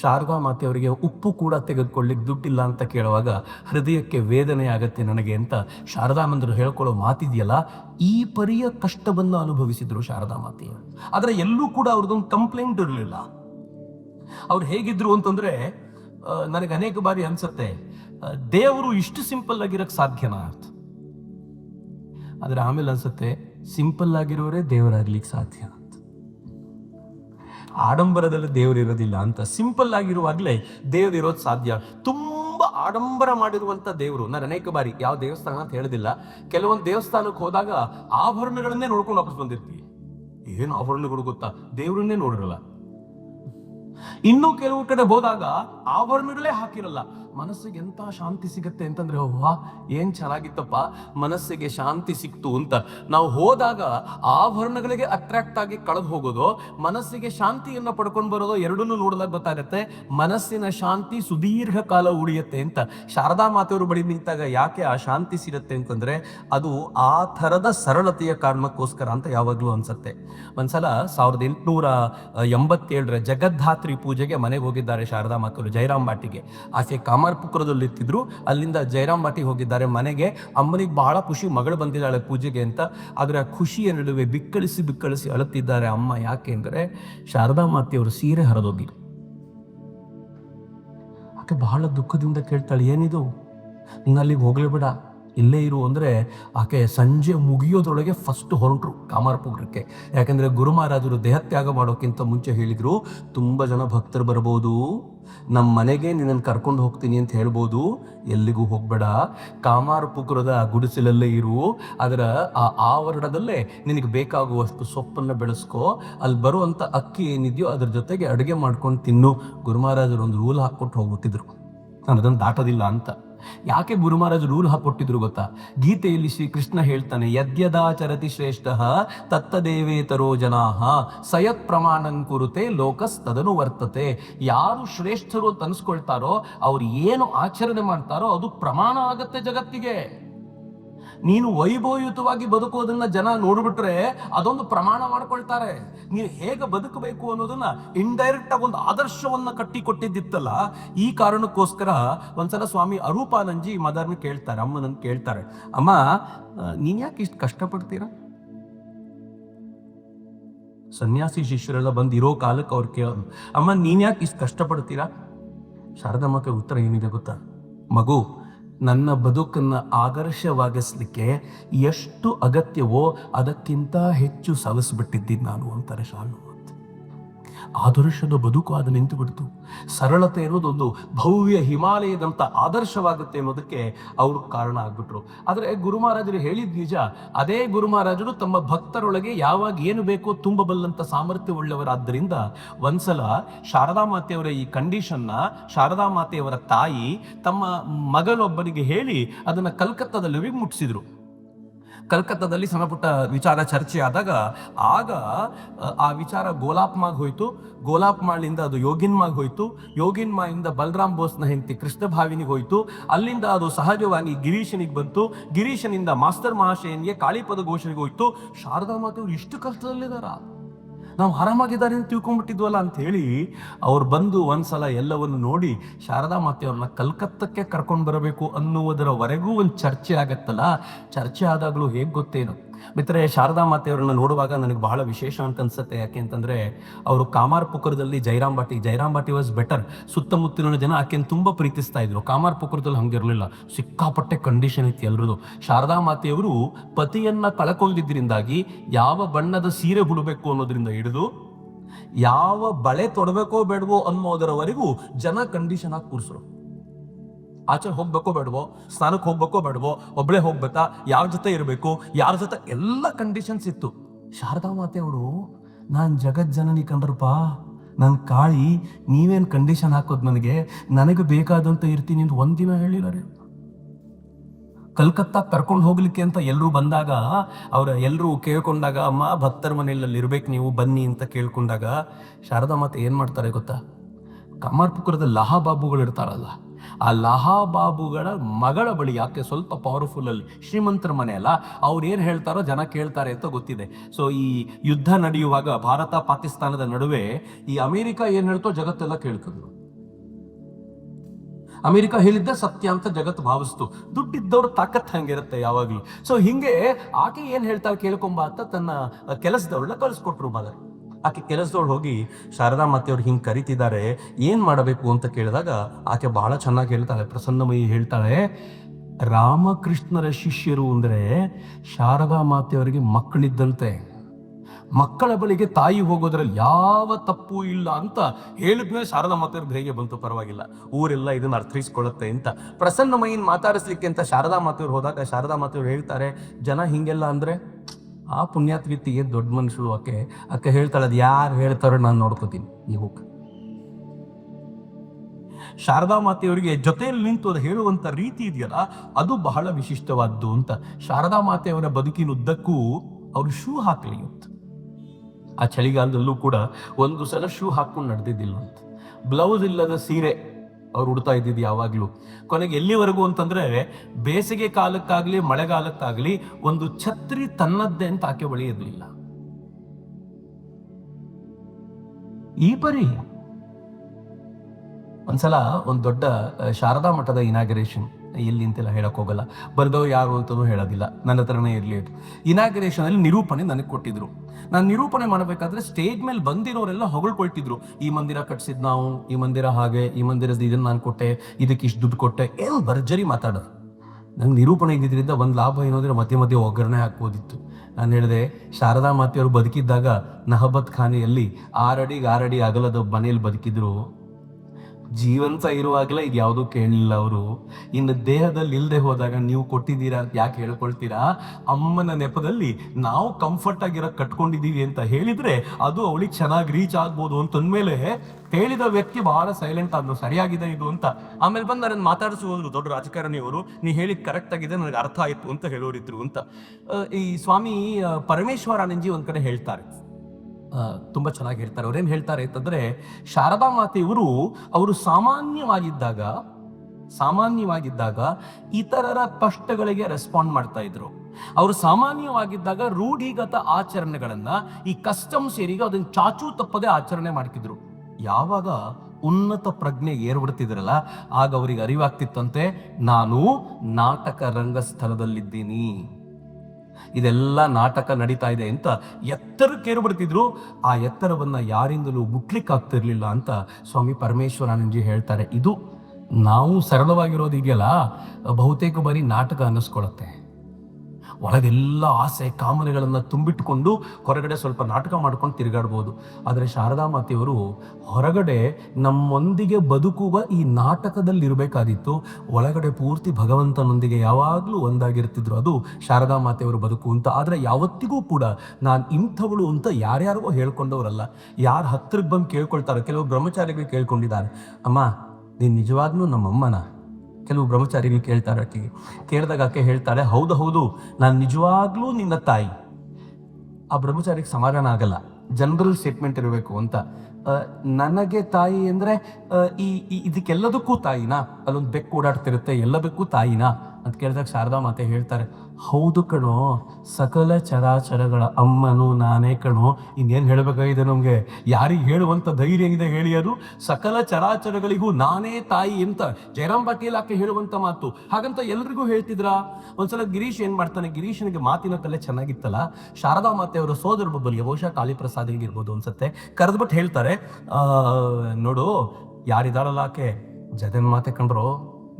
S1: ಶಾರದಾ ಮಾತೆಯವರಿಗೆ ಉಪ್ಪು ಕೂಡ ತೆಗೆದುಕೊಳ್ಳಿಕ್ಕೆ ದುಡ್ಡಿಲ್ಲ ಅಂತ ಕೇಳುವಾಗ ಹೃದಯಕ್ಕೆ ವೇದನೆ ಆಗತ್ತೆ ನನಗೆ ಅಂತ ಶಾರದಾ ಮಂದಿರು ಹೇಳ್ಕೊಳ್ಳೋ ಮಾತಿದೆಯಲ್ಲ, ಈ ಪರಿಯ ಕಷ್ಟವನ್ನು ಅನುಭವಿಸಿದ್ರು ಶಾರದಾ ಮಾತೆಯವರು ಆದರೆ ಎಲ್ಲೂ ಕೂಡ ಅವ್ರದ್ದೊಂದು ಕಂಪ್ಲೇಂಟ್ ಇರಲಿಲ್ಲ. ಅವ್ರು ಹೇಗಿದ್ರು ಅಂತಂದ್ರೆ ನನಗೆ ಅನೇಕ ಬಾರಿ ಅನ್ಸುತ್ತೆ ದೇವರು ಇಷ್ಟು ಸಿಂಪಲ್ ಆಗಿರಕ್ ಸಾಧ್ಯನಾ? ಅಂತ. ಆದ್ರೆ ಆಮೇಲೆ ಅನ್ಸುತ್ತೆ, ಸಿಂಪಲ್ ಆಗಿರೋರೇ ದೇವರಾಗ್ಲಿಕ್ಕೆ ಸಾಧ್ಯ. ಆಡಂಬರದಲ್ಲಿ ದೇವರು ಇರೋದಿಲ್ಲ ಅಂತ ಸಿಂಪಲ್ ಆಗಿರುವಾಗಲೇ ದೇವರು ಇರೋದು ಸಾಧ್ಯ. ತುಂಬ ಆಡಂಬರ ಮಾಡಿರುವಂಥ ದೇವರು. ನಾನು ಅನೇಕ ಬಾರಿ ಯಾವ ದೇವಸ್ಥಾನ ಅಂತ ಹೇಳೋದಿಲ್ಲ. ಕೆಲವೊಂದು ದೇವಸ್ಥಾನಕ್ಕೆ ಹೋದಾಗ ಆಭರಣಗಳನ್ನೇ ನೋಡ್ಕೊಂಡು ವಾಪಸ್ ಬಂದಿರ್ತೀವಿ. ಏನು ಆಭರಣಗಳು ಗೊತ್ತಾ? ದೇವರನ್ನೇ ನೋಡಿರಲ್ಲ. ಇನ್ನು ಕೆಲವು ಕಡೆ ಹೋದಾಗ ಆಭರಣಗಳೇ ಹಾಕಿರಲ್ಲ. ಮನಸ್ಸಿಗೆ ಎಂತ ಶಾಂತಿ ಸಿಗತ್ತೆ ಅಂತಂದ್ರೆ ವಾ ಏನ್ ಚೆನ್ನಾಗಿತ್ತಪ್ಪ, ಮನಸ್ಸಿಗೆ ಶಾಂತಿ ಸಿಕ್ತು ಅಂತ. ನಾವು ಹೋದಾಗ ಆಭರಣಗಳಿಗೆ ಅಟ್ರಾಕ್ಟ್ ಆಗಿ ಕಳೆದು ಹೋಗೋದು, ಮನಸ್ಸಿಗೆ ಶಾಂತಿಯನ್ನ ಪಡ್ಕೊಂಡು ಬರೋದು ಎರಡನ್ನೂ ನೋಡಿದಾಗ ಗೊತ್ತಾಗತ್ತೆ, ಮನಸ್ಸಿನ ಶಾಂತಿ ಸುದೀರ್ಘ ಕಾಲ ಉಳಿಯುತ್ತೆ ಅಂತ. ಶಾರದಾ ಮಾತೆಯವರು ಬಳಿ ನಿಂತಾಗ ಯಾಕೆ ಆ ಶಾಂತಿ ಸಿಗುತ್ತೆ ಅಂತಂದ್ರೆ, ಅದು ಆ ಥರದ ಸರಳತೆಯ ಕಾರಣಕ್ಕೋಸ್ಕರ ಅಂತ ಯಾವಾಗ್ಲೂ ಅನ್ಸತ್ತೆ. ಒಂದ್ಸಲ ಸಾವಿರದ ಎಂಟುನೂರ ಎಂಬತ್ತೇಳರ ಜಗದ್ಧಾತ್ರಿ ಪೂಜೆಗೆ ಮನೆಗೆ ಹೋಗಿದ್ದಾರೆ ಶಾರದಾ ಮಾತೆಯವರು ಜಯರಾಮ್ ಬಾಟಿಗೆ ಆಚೆ ಕಾಮಾರ್ಪುರದಲ್ಲಿ ಇರ್ತಿದ್ರು ಅಲ್ಲಿಂದ ಜಯರಾಮ್ ಹೋಗಿದ್ದಾರೆ ಮನೆಗೆ. ಅಮ್ಮನಿಗೆ ಬಹಳ ಖುಷಿ, ಮಗಳು ಬಂದಿದ್ದಾಳೆ ಪೂಜೆಗೆ ಅಂತ. ಆದರೆ ಆ ಖುಷಿಯ ನಡುವೆ ಬಿಕ್ಕಳಿಸಿ ಬಿಕ್ಕಳಿಸಿ ಅಳುತ್ತಿದ್ದಾರೆ ಅಮ್ಮ. ಯಾಕೆ ಅಂದರೆ ಶಾರದಾ ಮಾತೆಯವರು ಸೀರೆ ಹರಿದೋಗಿ. ಆಕೆ ಬಹಳ ದುಃಖದಿಂದ ಕೇಳ್ತಾಳೆ, ಏನಿದು? ನೀನು ಅಲ್ಲಿಗೆ ಹೋಗ್ಲೇಬೇಡ ಇಲ್ಲೇ ಇರು ಅಂದರೆ ಆಕೆ ಸಂಜೆ ಮುಗಿಯೋದ್ರೊಳಗೆ ಫಸ್ಟ್ ಹೊರಟರು ಕಾಮಾರ್ಪುರಕ್ಕೆ. ಯಾಕಂದರೆ ಗುರು ಮಹಾರಾಜರು ದೇಹತ್ಯಾಗ ಮಾಡೋಕ್ಕಿಂತ ಮುಂಚೆ ಹೇಳಿದರು, ತುಂಬ ಜನ ಭಕ್ತರು ಬರ್ಬೋದು. ನಮ್ಮ ಮನೆಗೆ ನಿನ್ನನ್ನು ಕರ್ಕೊಂಡು ಹೋಗ್ತೀನಿ ಅಂತ ಹೇಳ್ಬೋದು. ಎಲ್ಲಿಗೂ ಹೋಗ್ಬೇಡ. ಕಾಮಾರಪುಕುರದ ಗುಡಿಸಲಲ್ಲೇ ಇರು. ಅದರ ಆ ಆವರಣದಲ್ಲೇ ನಿನಗೆ ಬೇಕಾಗುವಷ್ಟು ಸೊಪ್ಪನ್ನು ಬೆಳೆಸ್ಕೋ. ಅಲ್ಲಿ ಬರುವಂಥ ಅಕ್ಕಿ ಏನಿದೆಯೋ ಅದ್ರ ಜೊತೆಗೆ ಅಡುಗೆ ಮಾಡ್ಕೊಂಡು ತಿನ್ನು. ಗುರುಮಹಾರಾಜರು ಒಂದು ರೂಲ್ ಹಾಕ್ಕೊಟ್ಟು ಹೋಗ್ಬಿಟ್ಟಿದ್ರು. ನಾನು ಅದನ್ನು ದಾಟೋದಿಲ್ಲ ಅಂತ. ಯಾಕೆ ಗುರುಮಹಾರಾಜ್ ರೂಲ್ ಹಾಕೊಟ್ಟಿದ್ರು ಗೊತ್ತಾ? ಗೀತೆಯಲ್ಲಿ ಶ್ರೀ ಕೃಷ್ಣ ಹೇಳ್ತಾನೆ, ಯದ್ಯದಾಚರತಿ ಶ್ರೇಷ್ಠ ತತ್ತದೇವೇತರೋ ಜನಾಹ ಸಯತ್ ಪ್ರಮಾಣಂ ಕುರುತೆ ಲೋಕಸ್ ತದನು ವರ್ತತೆ. ಯಾರು ಶ್ರೇಷ್ಠರು ಅಂತ ಅನ್ಸ್ಕೊಳ್ತಾರೋ, ಅವ್ರು ಏನು ಆಚರಣೆ ಮಾಡ್ತಾರೋ ಅದು ಪ್ರಮಾಣ ಆಗತ್ತೆ ಜಗತ್ತಿಗೆ. ನೀನು ವೈಭವಯುತವಾಗಿ ಬದುಕೋದನ್ನ ಜನ ನೋಡ್ಬಿಟ್ರೆ ಅದೊಂದು ಪ್ರಮಾಣ ಮಾಡ್ಕೊಳ್ತಾರೆ. ನೀನು ಹೇಗೆ ಬದುಕಬೇಕು ಅನ್ನೋದನ್ನ ಇಂಡೈರೆಕ್ಟ್ ಆಗಿ ಒಂದು ಆದರ್ಶವನ್ನ ಕಟ್ಟಿಕೊಟ್ಟಿದ್ದಿತ್ತಲ್ಲ, ಈ ಕಾರಣಕ್ಕೋಸ್ಕರ ಒಂದ್ಸಲ ಸ್ವಾಮಿ ಅರೂಪಾನಂಜಿ ಮದರ್ನ ಕೇಳ್ತಾರೆ, ಅಮ್ಮನನ್ನು ಕೇಳ್ತಾರೆ. ಅಮ್ಮ ನೀನ್ ಯಾಕೆ ಇಷ್ಟು ಕಷ್ಟಪಡ್ತೀರಾ? ಸನ್ಯಾಸಿ ಶಿಷ್ಯರೆಲ್ಲ ಬಂದು ಇರೋ ಕಾಲಕ್ಕೆ ಅವ್ರು ಕೇಳೋದು, ಅಮ್ಮ, ನೀನ್ ಯಾಕೆ ಇಷ್ಟು ಕಷ್ಟಪಡ್ತೀರಾ? ಶಾರದಮ್ಮಕ್ಕೆ ಉತ್ತರ ಏನಿದೆ ಗೊತ್ತಾ? ಮಗು ನನ್ನ ಬದುಕನ್ನು ಆದರ್ಶವಾಗಿಸ್ಲಿಕ್ಕೆ ಎಷ್ಟು ಅಗತ್ಯವೋ ಅದಕ್ಕಿಂತ ಹೆಚ್ಚು ಸವಸ್ಬಿಟ್ಟಿದ್ದೀನಿ ನಾನು ಅಂತಾರೆ ಶಾಲು. ಆದರ್ಶದ ಬದುಕು ಅದು ನಿಂತು ಬಿಡ್ತು ಸರಳತೆ ಒಂದು ಭವ್ಯ ಹಿಮಾಲಯದಂಥ ಆದರ್ಶವಾಗುತ್ತೆ ಅನ್ನೋದಕ್ಕೆ ಅವರು ಕಾರಣ ಆಗ್ಬಿಟ್ರು. ಆದರೆ ಗುರು ಮಹಾರಾಜರು ಹೇಳಿದ ನಿಜ, ಅದೇ ಗುರು ಮಹಾರಾಜರು ತಮ್ಮ ಭಕ್ತರೊಳಗೆ ಯಾವಾಗ ಏನು ಬೇಕೋ ತುಂಬಬಲ್ಲಂಥ ಸಾಮರ್ಥ್ಯವುಳ್ಳವರಾದ್ದರಿಂದ ಒಂದ್ಸಲ ಶಾರದಾ ಮಾತೆಯವರ ಈ ಕಂಡೀಷನ್ನ ಶಾರದಾ ಮಾತೆಯವರ ತಾಯಿ ತಮ್ಮ ಮಗನೊಬ್ಬನಿಗೆ ಹೇಳಿ ಅದನ್ನ ಕಲ್ಕತ್ತಾದಲ್ಲಿ ಮುಟ್ಟಿಸಿದ್ರು ಕಲ್ಕತ್ತಾದಲ್ಲಿ ಸಣ್ಣ ಪುಟ್ಟ ವಿಚಾರ ಚರ್ಚೆ ಆದಾಗ, ಆಗ ಆ ವಿಚಾರ ಗೋಲಾಪ್ಮಾಗ್ ಹೋಯ್ತು. ಗೋಲಾಪ್ಮಾಳಿಂದ ಅದು ಯೋಗಿನ್ಮಾಗ್ ಹೋಯ್ತು. ಯೋಗಿನ್ಮಾಯಿಂದ ಬಲರಾಮ್ ಬೋಸ್ನ ಹೆಂಡತಿ ಕೃಷ್ಣ ಭಾವಿನಿಗೆ ಹೋಯ್ತು. ಅಲ್ಲಿಂದ ಅದು ಸಹಜವಾಗಿ ಗಿರೀಶನಿಗೆ ಬಂತು. ಗಿರೀಶನಿಂದ ಮಾಸ್ತರ್ ಮಹಾಶಯನಿಗೆ ಕಾಳಿಪದ ಘೋಷಣೆಗೆ ಹೋಯ್ತು. ಶಾರದಾ ಮಾತೆಯವರು ಇಷ್ಟು ಕಷ್ಟದಲ್ಲಿದಾರ? ನಾವು ಆರಾಮಾಗಿದ್ದಾರೆ ಅಂತ ತಿಳ್ಕೊಂಡ್ಬಿಟ್ಟಿದ್ವಲ್ಲ ಅಂತ ಹೇಳಿ ಅವ್ರು ಬಂದು ಒಂದ್ಸಲ ಎಲ್ಲವನ್ನು ನೋಡಿ ಶಾರದಾ ಮಾತೆಯವ್ರನ್ನ ಕಲ್ಕತ್ತಕ್ಕೆ ಕರ್ಕೊಂಡು ಬರಬೇಕು ಅನ್ನುವುದರವರೆಗೂ ಒಂದು ಚರ್ಚೆ ಆಗತ್ತಲ್ಲ? ಚರ್ಚೆ ಆದಾಗಲೂ ಹೇಗೆ ಗೊತ್ತೇನು? ಮಿತ್ರರೆ, ಶಾರದಾ ಮಾತೆಯವರನ್ನ ನೋಡುವಾಗ ನನಗೆ ಬಹಳ ವಿಶೇಷ ಅಂತ ಅನ್ಸುತ್ತೆ. ಯಾಕೆ ಅಂತಂದ್ರೆ, ಅವರು ಕಾಮಾರ್ ಪುಕುರದಲ್ಲಿ Jayrambati Jayrambati was better. ಸುತ್ತಮುತ್ತಲಿನ ಜನ ಆಕೆಯನ್ನು ತುಂಬಾ ಪ್ರೀತಿಸ್ತಾ ಇದ್ರು. ಕಾಮಾರ್ ಹಂಗೆ ಹಂಗಿರ್ಲಿಲ್ಲ ಸಿಕ್ಕಾಪಟ್ಟೆ ಕಂಡೀಷನ್ ಇತ್ತು ಎಲ್ರದು ಶಾರದಾ ಮಾತೆಯವರು ಪತಿಯನ್ನ ಕಳ್ಕೊಂಡಿದ್ರಿಂದಾಗಿ ಯಾವ ಬಣ್ಣದ ಸೀರೆ ಹುಡಬೇಕು ಅನ್ನೋದ್ರಿಂದ ಹಿಡಿದು ಯಾವ ಬಳೆ ತೊಡಬೇಕೋ ಬೇಡವೋ ಅನ್ನೋದರವರೆಗೂ ಜನ ಕಂಡೀಷನ್ ಆಗಿ ಕೂರಿಸ್ರು. ಆಚೆ ಹೋಗ್ಬೇಕೋ ಬೇಡವೋ, ಸ್ನಾನಕ್ಕೆ ಹೋಗ್ಬೇಕೋ ಬೇಡವೋ ಒಬ್ಬಳೇ ಹೋಗ್ಬೇಕಾ, ಯಾರ ಜೊತೆ ಇರಬೇಕು, ಯಾರ ಜೊತೆ ಎಲ್ಲ ಕಂಡೀಷನ್ಸ್ ಇತ್ತು. ಶಾರದಾ ಮಾತೆ ಅವರು, ನಾನು ಜಗಜ್ಜನನಿ ಕಂಡ್ರಪ್ಪ ನನ್ನ ಕಾಳಿ, ನೀವೇನು ಕಂಡೀಷನ್ ಹಾಕೋದು ನನಗೆ? ನನಗೆ ಬೇಕಾದಂತ ಇರ್ತೀನಿ ಅಂತ ಒಂದಿನ ರೀ ಕಲ್ಕತ್ತಾ ಕರ್ಕೊಂಡು ಹೋಗ್ಲಿಕ್ಕೆ ಅಂತ ಎಲ್ಲರೂ ಬಂದಾಗ, ಅವ್ರ ಎಲ್ಲರೂ ಕೇಳ್ಕೊಂಡಾಗ, ಅಮ್ಮ, ಭಕ್ತರ ಮನೆಯಲ್ಲಿ ಇರ್ಬೇಕು ನೀವು, ಬನ್ನಿ ಅಂತ ಕೇಳ್ಕೊಂಡಾಗ, ಶಾರದಾ ಮಾತೆ ಏನು ಮಾಡ್ತಾರೆ ಗೊತ್ತಾ? ಕಮಾರ್ಪುಕುರದ ಲಹಾಬಾಬುಗಳು ಇರ್ತಾರಲ್ಲ ಆ ಲಹಾಬಾಬುಗಳ ಮಗಳ ಬಳಿ ಯಾಕೆ ಸ್ವಲ್ಪ ಪವರ್ಫುಲ್ ಅಲ್ಲಿ ಶ್ರೀಮಂತರ ಮನೆ ಅಲ್ಲ, ಅವ್ರು ಏನು ಹೇಳ್ತಾರೋ ಜನ ಕೇಳ್ತಾರೆ ಅಂತ ಗೊತ್ತಿದೆ. ಸೊ ಈ ಯುದ್ಧ ನಡೆಯುವಾಗ ಭಾರತ, ಪಾಕಿಸ್ತಾನದ ನಡುವೆ ಈ ಅಮೆರಿಕ ಏನು ಹೇಳ್ತೋ ಜಗತ್ತೆಲ್ಲ ಕೇಳ್ತಿದ್ರು ಅಮೆರಿಕ ಹೇಳಿದ್ದ ಸತ್ಯ ಅಂತ ಜಗತ್ ಭಾವಿಸ್ತು. ದುಡ್ಡಿದ್ದವ್ರ ತಾಕತ್ ಹಂಗಿರುತ್ತೆ ಯಾವಾಗ್ಲೂ. ಸೊ ಹಿಂಗೆ ಆಕೆ ಏನ್ ಹೇಳ್ತಾಳೆ ಕೇಳ್ಕೊಂಬ ಅಂತ ತನ್ನ ಕೆಲಸದವ್ರನ್ನ ಕಳಿಸ್ಕೊಟ್ರು ಮಗ ಆಕೆ ಕೆಲಸದವ್ರು ಹೋಗಿ ಶಾರದಾ ಮಾತೆಯವ್ರು ಹಿಂಗೆ ಕರಿತಿದ್ದಾರೆ, ಏನು ಮಾಡಬೇಕು ಅಂತ ಕೇಳಿದಾಗ ಆಕೆ ಬಹಳ ಚೆನ್ನಾಗಿ ಹೇಳ್ತಾಳೆ, ಪ್ರಸನ್ನಮಯಿ ಹೇಳ್ತಾಳೆ, ರಾಮಕೃಷ್ಣರ ಶಿಷ್ಯರು ಅಂದರೆ ಶಾರದಾ ಮಾತೆಯವರಿಗೆ ಮಕ್ಕಳಿದ್ದಂತೆ. ಮಕ್ಕಳ ಬಳಿಗೆ ತಾಯಿ ಹೋಗೋದ್ರಲ್ಲಿ ಯಾವ ತಪ್ಪು ಇಲ್ಲ ಅಂತ ಹೇಳಿದ್ಮೇಲೆ ಶಾರದಾ ಮಾತೆಯವ್ರ ಧೈರ್ಯ ಬಂತು ಪರವಾಗಿಲ್ಲ. ಊರೆಲ್ಲ ಇದನ್ನು ಅರ್ಥೈಸ್ಕೊಳ್ಳುತ್ತೆ ಅಂತ. ಪ್ರಸನ್ನಮಯಿನ್ ಮಾತಾಡಿಸ್ಲಿಕ್ಕೆ ಅಂತ ಶಾರದಾ ಮಾತೆಯವ್ರು ಹೋದಾಗ ಶಾರದಾ ಮಾತೆಯವ್ರು ಹೇಳ್ತಾರೆ, ಜನ ಹಿಂಗೆಲ್ಲ ಅಂದ್ರೆ? ಆ ಪುಣ್ಯಾತ್ವಿತಿಗೆ ದೊಡ್ಡ ಮನುಷ್ಯರು ಆಕೆ ಅಕ್ಕ ಹೇಳ್ತಾಳೆ, ಅದು ಯಾರು ಹೇಳ್ತಾರೋ ನಾನು ನೋಡ್ಕೋತೀನಿ ನೀವು ಶಾರದಾ ಮಾತೆಯವರಿಗೆ ಜೊತೆಯಲ್ಲಿ ನಿಂತು ಅದು ಹೇಳುವಂಥ ರೀತಿ ಇದೆಯಲ್ಲ, ಅದು ಬಹಳ ವಿಶಿಷ್ಟವಾದ್ದು ಅಂತ. ಶಾರದಾ ಮಾತೆಯವರ ಬದುಕಿನುದ್ದಕ್ಕೂ ಅವರು ಶೂ ಹಾಕಲಿ ಅಂತ. ಆ ಚಳಿಗಾಲದಲ್ಲೂ ಕೂಡ ಒಂದು ಸಲ ಶೂ ಹಾಕೊಂಡು ನಡೆದಿದ್ದಿಲ್ಲ ಅಂತ. ಬ್ಲೌಸ್ ಇಲ್ಲದ ಸೀರೆ ಅವ್ರು ಉಡ್ತಾ ಇದ್ದಿದ್ದು ಯಾವಾಗಲೂ. ಕೊನೆಗೆ ಎಲ್ಲಿವರೆಗೂ ಅಂತಂದ್ರೆ, ಬೇಸಿಗೆ ಕಾಲಕ್ಕಾಗ್ಲಿ, ಮಳೆಗಾಲಕ್ಕಾಗ್ಲಿ ಒಂದು ಛತ್ರಿ ತನ್ನದ್ದೇ ಅಂತ ಆಕೆ ಬಳಿ ಇರಲಿಲ್ಲ. ಈ ಪರಿ ಒಂದ್ಸಲ ಒಂದು ದೊಡ್ಡ ಶಾರದಾ ಮಠದ ಇನಾಗ್ರೇಷನ್ ಎಲ್ಲಿ ಅಂತೆಲ್ಲ ಹೇಳಕ್ ಹೋಗಲ್ಲ. ಬರ್ದವ್ ಯಾರು ಅಂತಲೂ ಹೇಳೋದಿಲ್ಲ. ನನ್ನ ಹತ್ರನೇ ಇರಲಿ ಅದು. ಇನಾಗ್ರೇಷನ್ ಅಲ್ಲಿ ನಿರೂಪಣೆ ನನಗೆ ಕೊಟ್ಟಿದ್ರು. ನಾನು ನಿರೂಪಣೆ ಮಾಡಬೇಕಾದ್ರೆ ಸ್ಟೇಜ್ ಮೇಲೆ ಬಂದಿರೋರೆಲ್ಲ ಹೊಗಳ್ಕೊಳ್ತಿದ್ರು. ಈ ಮಂದಿರ ಕಟ್ಸಿದ್ ನಾವು, ಈ ಮಂದಿರ ಹಾಗೆ, ಈ ಮಂದಿರದ ಇದನ್ನ ನಾನು ಕೊಟ್ಟೆ ಇದಕ್ಕೆ ಇಷ್ಟು ದುಡ್ಡು ಕೊಟ್ಟೆ ಏನು ಭರ್ಜರಿ ಮಾತಾಡೋದು. ನಂಗೆ ನಿರೂಪಣೆ ಇದ್ದಿದ್ದರಿಂದ ಒಂದು ಲಾಭ ಏನಂದ್ರೆ ಮಧ್ಯೆ ಮಧ್ಯೆ ಒಗ್ಗರಣೆ ಹಾಕ್ಬೋದಿತ್ತು. ನಾನು ಹೇಳಿದೆ, ಶಾರದಾ ಮಾತೆಯವರು ಬದುಕಿದ್ದಾಗ ನಹಬತ್ ಖಾನೆಯಲ್ಲಿ ಆರಡಿಗೆ ಆರಡಿ ಅಗಲದ ಮನೆಯಲ್ಲಿ ಬದುಕಿದ್ರು. ಜೀವಂತ ಇರುವಾಗಲೇ ಈಗ ಯಾವುದೂ ಕೇಳಲಿಲ್ಲ ಅವರು. ಇನ್ನು ದೇಹದಲ್ಲಿ ಇಲ್ಲದೆ ಹೋದಾಗ ನೀವು ಕೊಟ್ಟಿದ್ದೀರಾ, ಯಾಕೆ ಹೇಳ್ಕೊಳ್ತೀರಾ? ಅಮ್ಮನ ನೆಪದಲ್ಲಿ ನಾವು ಕಂಫರ್ಟ್ ಆಗಿರೋ ಕಟ್ಕೊಂಡಿದ್ದೀವಿ ಅಂತ ಹೇಳಿದ್ರೆ ಅದು ಅವಳಿಗೆ ಚೆನ್ನಾಗಿ ರೀಚ್ ಆಗ್ಬೋದು ಅಂತಂದ್ಮೇಲೆ ಹೇಳಿದ ವ್ಯಕ್ತಿ ಬಹಳ ಸೈಲೆಂಟ್ ಆದ್ರು ಸರಿಯಾಗಿದೆ ಇದು ಅಂತ. ಆಮೇಲೆ ಬಂದು ನನ್ನ ಮಾತಾಡಿಸಿ ಹೋದ್ರು ದೊಡ್ಡ ರಾಜಕಾರಣಿಯವರು, ನೀ ಹೇಳಿದ ಕರೆಕ್ಟ್ ಆಗಿದೆ, ನನಗೆ ಅರ್ಥ ಆಯ್ತು ಅಂತ ಹೇಳೋರಿದ್ರು ಅಂತ. ಈ ಸ್ವಾಮಿ ಪರಮೇಶ್ವರ ಪರಮೇಶ್ವರಾನಂದಜಿ ಒಂದ್ ಕಡೆ ಹೇಳ್ತಾರೆ. ತುಂಬಾ ಚೆನ್ನಾಗಿ ಹೇಳ್ತಾರೆ. ಅವ್ರೇನ್ ಹೇಳ್ತಾರೆ ಅಂತಂದ್ರೆ, ಶಾರದಾ ಮಾತೆಯವರು ಅವರು ಸಾಮಾನ್ಯವಾಗಿದ್ದಾಗ ಸಾಮಾನ್ಯವಾಗಿದ್ದಾಗ ಇತರರ ಕಷ್ಟಗಳಿಗೆ ರೆಸ್ಪಾಂಡ್ ಮಾಡ್ತಾ ಇದ್ರು. ಅವರು ಸಾಮಾನ್ಯವಾಗಿದ್ದಾಗ ರೂಢಿಗತ ಆಚರಣೆಗಳನ್ನ, ಈ ಕಸ್ಟಮ್ಸ್ ಏರಿಗೆ ಅದನ್ನ ಚಾಚೂ ತಪ್ಪದೆ ಆಚರಣೆ ಮಾಡ್ತಿದ್ರು. ಯಾವಾಗ? ಉನ್ನತ ಪ್ರಜ್ಞೆ ಏರ್ಬಿಡ್ತಿದ್ರಲ್ಲ, ಆಗ ಅವರಿಗೆ ಅರಿವಾಗ್ತಿತ್ತಂತೆ, ನಾನು ನಾಟಕ ರಂಗಸ್ಥಳದಲ್ಲಿದ್ದೀನಿ. ಇದೆಲ್ಲ ನಾಟಕ ನಡೀತಾ ಇದೆ ಅಂತ ಎತ್ತರಕ್ಕೇರು ಬಿಡ್ತಿದ್ರು. ಆ ಎತ್ತರವನ್ನ ಯಾರಿಂದಲೂ ಮುಟ್ಲಿಕ್ಕಾಗ್ತಿರ್ಲಿಲ್ಲ ಅಂತ ಸ್ವಾಮಿ ಪರಮೇಶ್ವರಾನಂದಜಿ ಹೇಳ್ತಾರೆ. ಇದು ನಾವು ಸರಳವಾಗಿರೋದು ಇದೆಯಲ್ಲ ಬಹುತೇಕ ಬರೀ ನಾಟಕ ಅನ್ನಿಸ್ಕೊಳತ್ತೆ. ಒಳಗೆಲ್ಲ ಆಸೆ ಕಾಮನೆಗಳನ್ನು ತುಂಬಿಟ್ಟುಕೊಂಡು ಹೊರಗಡೆ ಸ್ವಲ್ಪ ನಾಟಕ ಮಾಡ್ಕೊಂಡು ತಿರುಗಾಡ್ಬೋದು. ಆದರೆ ಶಾರದಾ ಮಾತೆಯವರು ಹೊರಗಡೆ ನಮ್ಮೊಂದಿಗೆ ಬದುಕುವ ಈ ನಾಟಕದಲ್ಲಿರಬೇಕಾದಿತ್ತು. ಒಳಗಡೆ ಪೂರ್ತಿ ಭಗವಂತನೊಂದಿಗೆ ಯಾವಾಗಲೂ ಒಂದಾಗಿರ್ತಿದ್ರು. ಅದು ಶಾರದಾ ಮಾತೆಯವರು ಬದುಕು ಅಂತ. ಆದರೆ ಯಾವತ್ತಿಗೂ ಕೂಡ ನಾನು ಇಂಥವಳು ಅಂತ ಯಾರ್ಯಾರಿಗೂ ಹೇಳ್ಕೊಂಡವರಲ್ಲ. ಯಾರು ಹತ್ತಿರಕ್ಕೆ ಬಂದು ಕೇಳ್ಕೊಳ್ತಾರೋ, ಕೆಲವು ಬ್ರಹ್ಮಚಾರಿಗಳು ಕೇಳ್ಕೊಂಡಿದ್ದಾರೆ. ಅಮ್ಮ, ನೀನು ನಿಜವಾಗ್ಲೂ ನಮ್ಮಮ್ಮನ? ಕೆಲವು ಬ್ರಹ್ಮಚಾರಿಗಳು ಕೇಳ್ತಾರೆ ಆಕೆಗೆ. ಕೇಳಿದಾಗ ಆಕೆ ಹೇಳ್ತಾಳೆ, ಹೌದು ಹೌದು, ನಾನು ನಿಜವಾಗ್ಲೂ ನಿನ್ನ ತಾಯಿ. ಆ ಬ್ರಹ್ಮಚಾರಿಗೆ ಸಮಾಧಾನ ಆಗಲ್ಲ. ಜನರಲ್ ಸ್ಟೇಟ್ಮೆಂಟ್ ಇರಬೇಕು ಅಂತ. ನನಗೆ ತಾಯಿ ಅಂದರೆ ಈ, ಇದಕ್ಕೆಲ್ಲದಕ್ಕೂ ತಾಯಿನಾ? ಅಲ್ಲೊಂದು ಬೆಕ್ಕು ಓಡಾಡ್ತಿರುತ್ತೆ, ಎಲ್ಲದಕ್ಕೂ ತಾಯಿನಾ? ಅಂತ ಕೇಳಿದಾಗ ಶಾರದಾ ಮಾತೆ ಹೇಳ್ತಾರೆ ಹೌದು ಕಣೋ, ಸಕಲ ಚರಾಚರಗಳ ಅಮ್ಮನು ನಾನೇ ಕಣೋ. ಇನ್ನೇನು ಹೇಳಬೇಕಾಗಿದೆ ನಮಗೆ? ಯಾರಿಗೆ ಹೇಳುವಂಥ ಧೈರ್ಯ ಇದೆ ಹೇಳಿ ಅದು? ಸಕಲ ಚರಾಚರಗಳಿಗೂ ನಾನೇ ತಾಯಿ ಅಂತ ಜಯರಾಮ್ ಪಾಟೀಲ್ ಆಕೆ ಹೇಳುವಂಥ ಮಾತು. ಹಾಗಂತ ಎಲ್ರಿಗೂ ಹೇಳ್ತಿದ್ರ? ಒಂದ್ಸಲ ಗಿರೀಶ್ ಏನು ಮಾಡ್ತಾನೆ? ಗಿರೀಶನಿಗೆ ಮಾತಿನ ತಲೆ ಚೆನ್ನಾಗಿತ್ತಲ್ಲ? ಶಾರದಾ ಮಾತೆ ಅವರ ಸೋದರ ಬಬ್ಬಲಿಗೆ ಬಹುಶಃ ಕಾಳಿಪ್ರಸಾದ್ ಇರ್ಬೋದು ಅನ್ಸುತ್ತೆ. ಕರೆದ್ಬಿಟ್ಟು ಹೇಳ್ತಾರೆ ನೋಡು, ಯಾರಿದಾಳಲ್ಲ ಆಕೆ? ಜಗನ್ ಮಾತೆ ಕಂಡ್ರು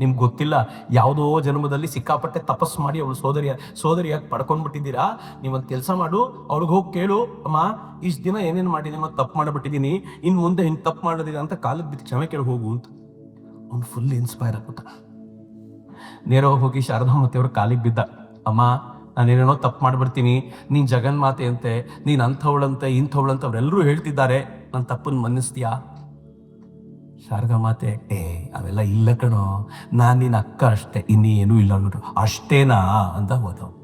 S1: ನಿಮ್ಗೆ ಗೊತ್ತಿಲ್ಲ, ಯಾವುದೋ ಜನ್ಮದಲ್ಲಿ ಸಿಕ್ಕಾಪಟ್ಟೆ ತಪಸ್ ಮಾಡಿ ಅವಳು ಸೋದರಿಯ ಸೋದರಿಯಾಗಿ ಪಡ್ಕೊಂಡ್ಬಿಟ್ಟಿದ್ದೀರಾ? ನೀವೊಂದು ಕೆಲಸ ಮಾಡು, ಅವ್ಳಿಗೆ ಹೋಗಿ ಕೇಳು, ಅಮ್ಮ, ಇಷ್ಟು ದಿನ ಏನೇನು ಮಾಡಿದ್ದೀನಿ ಮತ್ತು ತಪ್ಪು ಮಾಡಿಬಿಟ್ಟಿದ್ದೀನಿ ಇನ್ನು ಮುಂದೆ ಹಿಂಗೆ ತಪ್ಪು ಮಾಡೋದಿಲ್ಲ ಅಂತ ಕಾಲಕ್ಕೆ ಬಿದ್ದು ಕ್ಷಮೆ ಕೇಳಿ ಹೋಗು ಅಂತ. ಅವ್ನು ಫುಲ್ ಇನ್ಸ್ಪೈರ್ ಆಗ್ಬಿಟ್ಟ. ನೇರ ಹೋಗಿ ಶಾರದಾ ಮಾತೆಯವ್ರ ಕಾಲಿಗೆ ಬಿದ್ದ. ಅಮ್ಮ, ನಾನೇನೇನೋ ತಪ್ಪು ಮಾಡಿಬಿಡ್ತೀನಿ, ನೀನು ಜಗನ್ಮಾತೆ ಅಂತೆ, ನೀನು ಅಂಥವಳಂತೆ, ಇಂಥವಳಂತೆ ಅವರೆಲ್ಲರೂ ಹೇಳ್ತಿದ್ದಾರೆ ನನ್ನ ತಪ್ಪನ್ನು ಮನ್ನಿಸ್ತೀಯಾ? ಶಾರದಾ ಮಾತೆ, ಏ, ಅವೆಲ್ಲ ಇಲ್ಲ ಕಣೋ. ನಾನು ನಿನ್ನ ಅಕ್ಕ ಅಷ್ಟೇ, ಇನ್ನೇನು ಇಲ್ಲ ನೋಡು ಅಷ್ಟೇನಾ? ಅಂತ ಹೋದವು.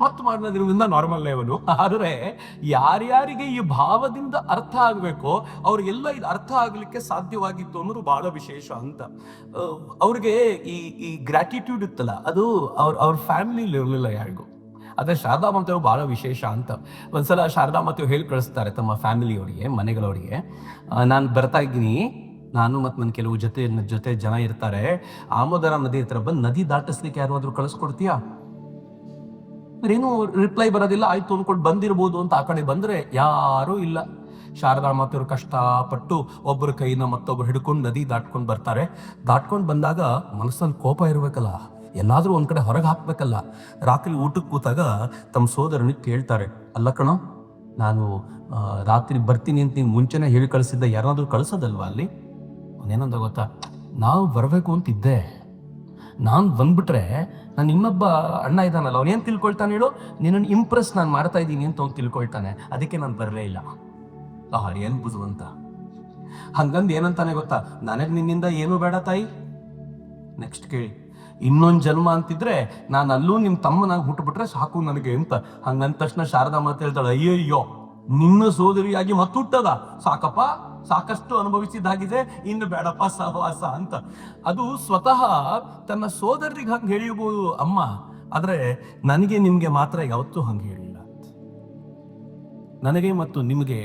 S1: ಮತ್ತು ಮಾಡೋದ್ರಿಂದ ನಾರ್ಮಲ್ ಲೆವೆಲು ಆದರೆ ಯಾರ್ಯಾರಿಗೆ ಈ ಭಾವದಿಂದ ಅರ್ಥ ಆಗಬೇಕೋ, ಅವ್ರಿಗೆಲ್ಲ ಇದು ಅರ್ಥ ಆಗಲಿಕ್ಕೆ ಸಾಧ್ಯವಾಗಿತ್ತು ಅನ್ನೋದು ಬಹಳ ವಿಶೇಷ ಅಂತ. ಅವ್ರಿಗೆ ಈ ಈ ಗ್ರಾಟಿಟ್ಯೂಡ್ ಇತ್ತಲ್ಲ, ಅದು ಅವ್ರ ಅವ್ರ ಫ್ಯಾಮಿಲಿಲಿ ಇರಲಿಲ್ಲ ಯಾರಿಗೂ. ಅದೇ ಶಾರದಾ ಮಾತೆಯವರು ಭಾಳ ವಿಶೇಷ ಅಂತ. ಒಂದ್ಸಲ ಶಾರದಾ ಮಾತೆಯವರು ಹೇಳಿ ಕಳಿಸ್ತಾರೆ ತಮ್ಮ ಫ್ಯಾಮಿಲಿಯವರಿಗೆ, ಮನೆಗಳವರಿಗೆ. ನಾನು ಬರ್ತಾ ಇದ್ದೀನಿ. ನಾನು ಮತ್ತು ನನ್ನ ಕೆಲವು ಜೊತೆ ಜೊತೆ ಜನ ಇರ್ತಾರೆ. ಆಮೋದರ ನದಿ ಹತ್ರ ಬಂದು ನದಿ ದಾಟಿಸ್ಲಿಕ್ಕೆ ಯಾರಾದ್ರೂ ಕಳಿಸ್ಕೊಡ್ತೀಯಾ? ಏನು ರಿಪ್ಲೈ ಬರೋದಿಲ್ಲ, ಆಯ್ತು ಅಂದ್ಕೊಂಡು ಬಂದಿರ್ಬೋದು ಅಂತ ಆ ಕಡೆ ಬಂದರೆ ಯಾರೂ ಇಲ್ಲ. ಶಾರದಾ ಮಾತೆಯವರು ಕಷ್ಟಪಟ್ಟು ಒಬ್ಬರ ಕೈನ ಮತ್ತೊಬ್ಬರು ಹಿಡ್ಕೊಂಡು ನದಿ ದಾಟ್ಕೊಂಡು ಬರ್ತಾರೆ. ದಾಟ್ಕೊಂಡು ಬಂದಾಗ ಮನಸ್ಸಲ್ಲಿ ಕೋಪ ಇರಬೇಕಲ್ಲ. ಎಲ್ಲಾದ್ರೂ ಒಂದು ಕಡೆ ಹೊರಗೆ ಹಾಕ್ಬೇಕಲ್ಲ. ರಾತ್ರಿ ಊಟಕ್ಕೆ ಕೂತಾಗ ತಮ್ಮ ಸೋದರನಿಗೆ ಕೇಳ್ತಾರೆ, ಅಲ್ಲ ಕಣ, ನಾನು ರಾತ್ರಿ ಬರ್ತೀನಿ ಅಂತ ನೀನು ಮುಂಚೆನೇ ಹೇಳಿ ಕಳಿಸಿದ್ದ ಯಾರಾದರೂ ಕಳಿಸೋದಲ್ವಾ ಅಲ್ಲಿ? ಅವನೇನಂದ ಗೊತ್ತಾ, ನಾವು ಬರಬೇಕು ಅಂತಿದ್ದೆ. ನಾನು ಬಂದ್ಬಿಟ್ರೆ ನಾನು ಇನ್ನೊಬ್ಬ ಅಣ್ಣ ಇದ್ದಾನಲ್ಲ ಅವನೇನು ತಿಳ್ಕೊಳ್ತಾನೆ ಹೇಳು? ನಿನ್ನನ್ನು ಇಂಪ್ರೆಸ್ ನಾನು ಮಾಡ್ತಾ ಇದ್ದೀನಿ ಅಂತ ಅವ್ನು ತಿಳ್ಕೊಳ್ತಾನೆ. ಅದಕ್ಕೆ ನಾನು ಬರಲೇ ಇಲ್ಲ. ಆಹಾ ಏನು ಬುಜುವಂತ ಹಂಗಂದು ಏನಂತಾನೆ ಗೊತ್ತಾ, ನನಗೆ ನಿನ್ನಿಂದ ಏನೂ ಬೇಡ ತಾಯಿ. ನೆಕ್ಸ್ಟ್ ಕೇಳಿ. ಇನ್ನೊಂದು ಜನ್ಮ ಅಂತಿದ್ರೆ ನಾನು ಅಲ್ಲೂ ನಿಮ್ಮ ತಮ್ಮನಾಗಿ ಹುಟ್ಟುಬಿಟ್ರೆ ಸಾಕು ನನಗೆ ಅಂತ. ಹಂಗಂದ ತಕ್ಷಣ ಶಾರದಾ ಮಾತು ಹೇಳ್ತಾಳೆ, ಅಯ್ಯಯ್ಯೋ, ನಿನ್ನ ಸೋದರಿಯಾಗಿ ಮತ್ತು ಹುಟ್ಟದ? ಸಾಕಪ್ಪ, ಸಾಕಷ್ಟು ಅನುಭವಿಸಿದ್ದಾಗಿದೆ, ಇನ್ನು ಬೇಡಪ್ಪ, ಸಹವಾಸ, ಅಂತ. ಅದು ಸ್ವತಃ ತನ್ನ ಸೋದರಿಗೆ ಹಂಗೆ ಹೇಳಿಬೋದು ಅಮ್ಮ, ಆದರೆ ನನಗೆ ನಿಮಗೆ ಮಾತ್ರ ಯಾವತ್ತೂ ಹಂಗೆ ಹೇಳಿಲ್ಲ. ನನಗೆ ಮತ್ತು ನಿಮಗೆ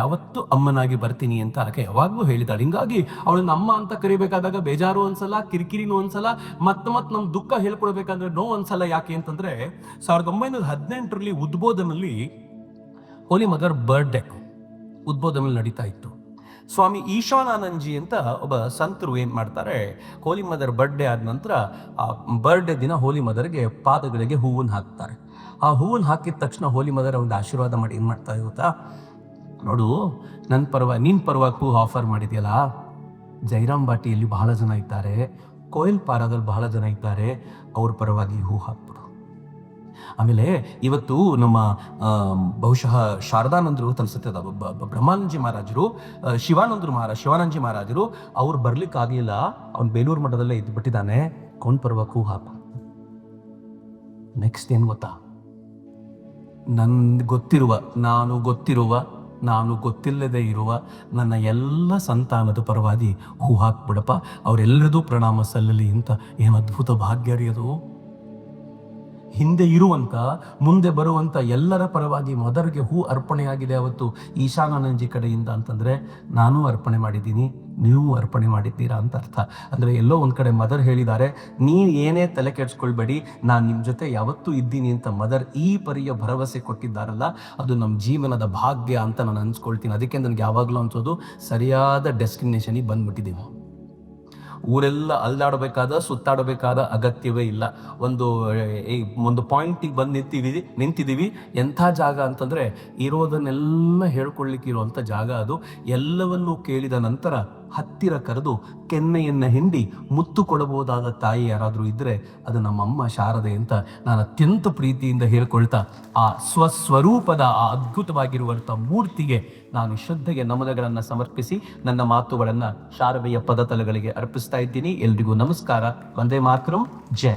S1: ಯಾವತ್ತೂ ಅಮ್ಮನಾಗಿ ಬರ್ತೀನಿ ಅಂತ ಆಕೆ ಯಾವಾಗಲೂ ಹೇಳಿದಾಳೆ ಹಿಂಗಾಗಿ ಅವಳನ್ನ ಅಮ್ಮ ಅಂತ ಕರಿಬೇಕಾದಾಗ ಬೇಜಾರು ಅನ್ಸಲ್ಲ, ಕಿರಿಕಿರಿನೂ ಅನ್ಸಲ್ಲ ಮತ್ತೆ ಮತ್ತೆ ನಮ್ಮ ದುಃಖ ಹೇಳ್ಕೊಡ್ಬೇಕಂದ್ರೆ ನೋವು ಅನ್ಸಲ್ಲ ಯಾಕೆ ಅಂತಂದ್ರೆ ಸಾವಿರದ ಒಂಬೈನೂರ ಹದಿನೆಂಟರಲ್ಲಿ ಉದ್ಬೋಧನಲ್ಲಿ ಹೋಲಿ ಮದರ್ ಬರ್ಡೇ ಉದ್ಬೋಧನಲ್ಲಿ ನಡೀತಾ ಇತ್ತು. ಸ್ವಾಮಿ ಈಶಾನಾನಂದ್ಜಿ ಅಂತ ಒಬ್ಬ ಸಂತರು ಏನು ಮಾಡ್ತಾರೆ ಹೋಲಿ ಮದರ್ ಬರ್ಡೇ ಆದ ನಂತರ ಆ ಬರ್ಡೇ ದಿನ ಹೋಲಿ ಮದರ್ಗೆ ಪಾದಗಳಿಗೆ ಹೂವನ್ನು ಹಾಕ್ತಾರೆ. ಆ ಹೂವನ್ನು ಹಾಕಿದ ತಕ್ಷಣ ಹೋಲಿ ಮದರ್ ಒಂದು ಆಶೀರ್ವಾದ ಮಾಡಿ ಏನು ಮಾಡ್ತಾ ಗೊತ್ತಾ ನೋಡು ನನ್ನ ಪರವಾಗಿ ನಿನ್ ಪರವಾಗಿ ಹೂ ಆಫರ್ ಮಾಡಿದ್ಯಲ್ಲ? ಜೈರಾಮ್ ಬಾಟಿಯಲ್ಲಿ ಬಹಳ ಜನ ಇದ್ದಾರೆ. ಕೋಯಿಲ್ ಪಾರಾದಲ್ಲಿ ಬಹಳ ಜನ ಇದ್ದಾರೆ. ಅವ್ರ ಪರವಾಗಿ ಹೂ ಹಾಕ್ಬಿಡು. ಆಮೇಲೆ ಇವತ್ತು ನಮ್ಮ ಬಹುಶಃ ಶಾರದಾನಂದರು ಬ- ಬ್ರಹ್ಮಾನಂದಜಿ ಮಹಾರಾಜರು ಶಿವಾನಂದರು ಮಹಾರಾಜ್ ಶಿವಾನಂದಜಿ ಮಹಾರಾಜರು, ಅವ್ರು ಬರ್ಲಿಕ್ಕೆ ಆಗ್ಲಿಲ್ಲ. ಅವ್ನು ಬೇಲೂರು ಮಠದಲ್ಲೇ ಇದ್ದು ಬಿಟ್ಟಿದ್ದಾನೆ ಕೌನ್ ಪರ್ವ ಹೂ ಹಾಕು. ನೆಕ್ಸ್ಟ್ ಏನು ಗೊತ್ತಾ? ನನ್ ಗೊತ್ತಿರುವ, ನಾನು ಗೊತ್ತಿರುವ ನಾನು ಗೊತ್ತಿಲ್ಲದೆ ಇರುವ ನನ್ನ ಎಲ್ಲ ಸಂತಾನದ ಪರವಾಗಿ ಹೂ ಹಾಕ್ಬಿಡಪ್ಪ, ಅವರೆಲ್ಲರದು ಪ್ರಣಾಮ ಸಲ್ಲಲಿ ಅಂತ ಏನು ಅದ್ಭುತ ಭಾಗ್ಯ ರೀ ಅದು? ಹಿಂದೆ ಇರುವಂತ, ಮುಂದೆ ಬರುವಂತ ಎಲ್ಲರ ಪರವಾಗಿ ಮದರ್ಗೆ ಹೂ ಅರ್ಪಣೆಯಾಗಿದೆ ಅವತ್ತು ಈಶಾನಾನಂದಜಿ ಕಡೆಯಿಂದ ಅಂತಂದ್ರೆ ನಾನು ಅರ್ಪಣೆ ಮಾಡಿದ್ದೀನಿ, ನೀವು ಅರ್ಪಣೆ ಮಾಡಿದ್ದೀರಾ ಅಂತ ಅರ್ಥ. ಅಂದ್ರೆ ಎಲ್ಲೋ ಒಂದು ಕಡೆ ಮದರ್ ಹೇಳಿದ್ದಾರೆ ನೀವು ಏನೇ ತಲೆ ಕೆಡ್ಸ್ಕೊಳ್ಬೇಡಿ, ನಾನು ನಿಮ್ಮ ಜೊತೆ ಯಾವತ್ತೂ ಇದ್ದೀನಿ ಅಂತ ಮದರ್ ಈ ಪರಿಯ ಭರವಸೆ ಕೊಟ್ಟಿದ್ದಾರಲ್ಲ, ಅದು ನಮ್ಮ ಜೀವನದ ಭಾಗ್ಯ ಅಂತ ನಾನು ಅನ್ಸ್ಕೊಳ್ತೀನಿ. ಅದಕ್ಕೆ ನನಗೆ ಯಾವಾಗಲೂ ಅನ್ಸೋದು, ಸರಿಯಾದ ಡೆಸ್ಟಿನೇಷನಿಗೆ ಬಂದ್ಬಿಟ್ಟಿದ್ದೀವಿ ಊರೆಲ್ಲ ಅಲ್ದಾಡಬೇಕಾದ, ಸುತ್ತಾಡಬೇಕಾದ ಅಗತ್ಯವೇ ಇಲ್ಲ. ಒಂದು ಒಂದು ಪಾಯಿಂಟಿಗೆ ಬಂದು ನಿಂತಿದ್ದೀವಿ ನಿಂತಿದ್ದೀವಿ ಎಂಥ ಜಾಗ ಅಂತಂದರೆ ಇರೋದನ್ನೆಲ್ಲ ಹೇಳ್ಕೊಳ್ಳಿಕ್ಕೆ ಇರುವಂಥ ಜಾಗ ಅದು. ಎಲ್ಲವನ್ನೂ ಕೇಳಿದ ನಂತರ ಹತ್ತಿರ ಕರೆದು ಕೆನ್ನೆಯನ್ನ ಹಿಂಡಿ ಮುತ್ತು ಕೊಡಬಹುದಾದ ತಾಯಿ ಯಾರಾದರೂ ಇದ್ದರೆ ಅದು ನಮ್ಮಮ್ಮ ಶಾರದೆ ಅಂತ ನಾನು ಅತ್ಯಂತ ಪ್ರೀತಿಯಿಂದ ಹೇಳ್ಕೊಳ್ತಾ, ಆ ಸ್ವಸ್ವರೂಪದ, ಆ ಅದ್ಭುತವಾಗಿರುವಂಥ ಮೂರ್ತಿಗೆ ನಾನು ಶ್ರದ್ಧೆಗೆ ನಮನಗಳನ್ನು ಸಮರ್ಪಿಸಿ ನನ್ನ ಮಾತುಗಳನ್ನು ಶಾರದೆಯ ಪದತಲಗಳಿಗೆ ಅರ್ಪಿಸ್ತಾ ಇದ್ದೀನಿ. ಎಲ್ರಿಗೂ ನಮಸ್ಕಾರ. ವಂದೇ ಮಾತರಂ ಜಯ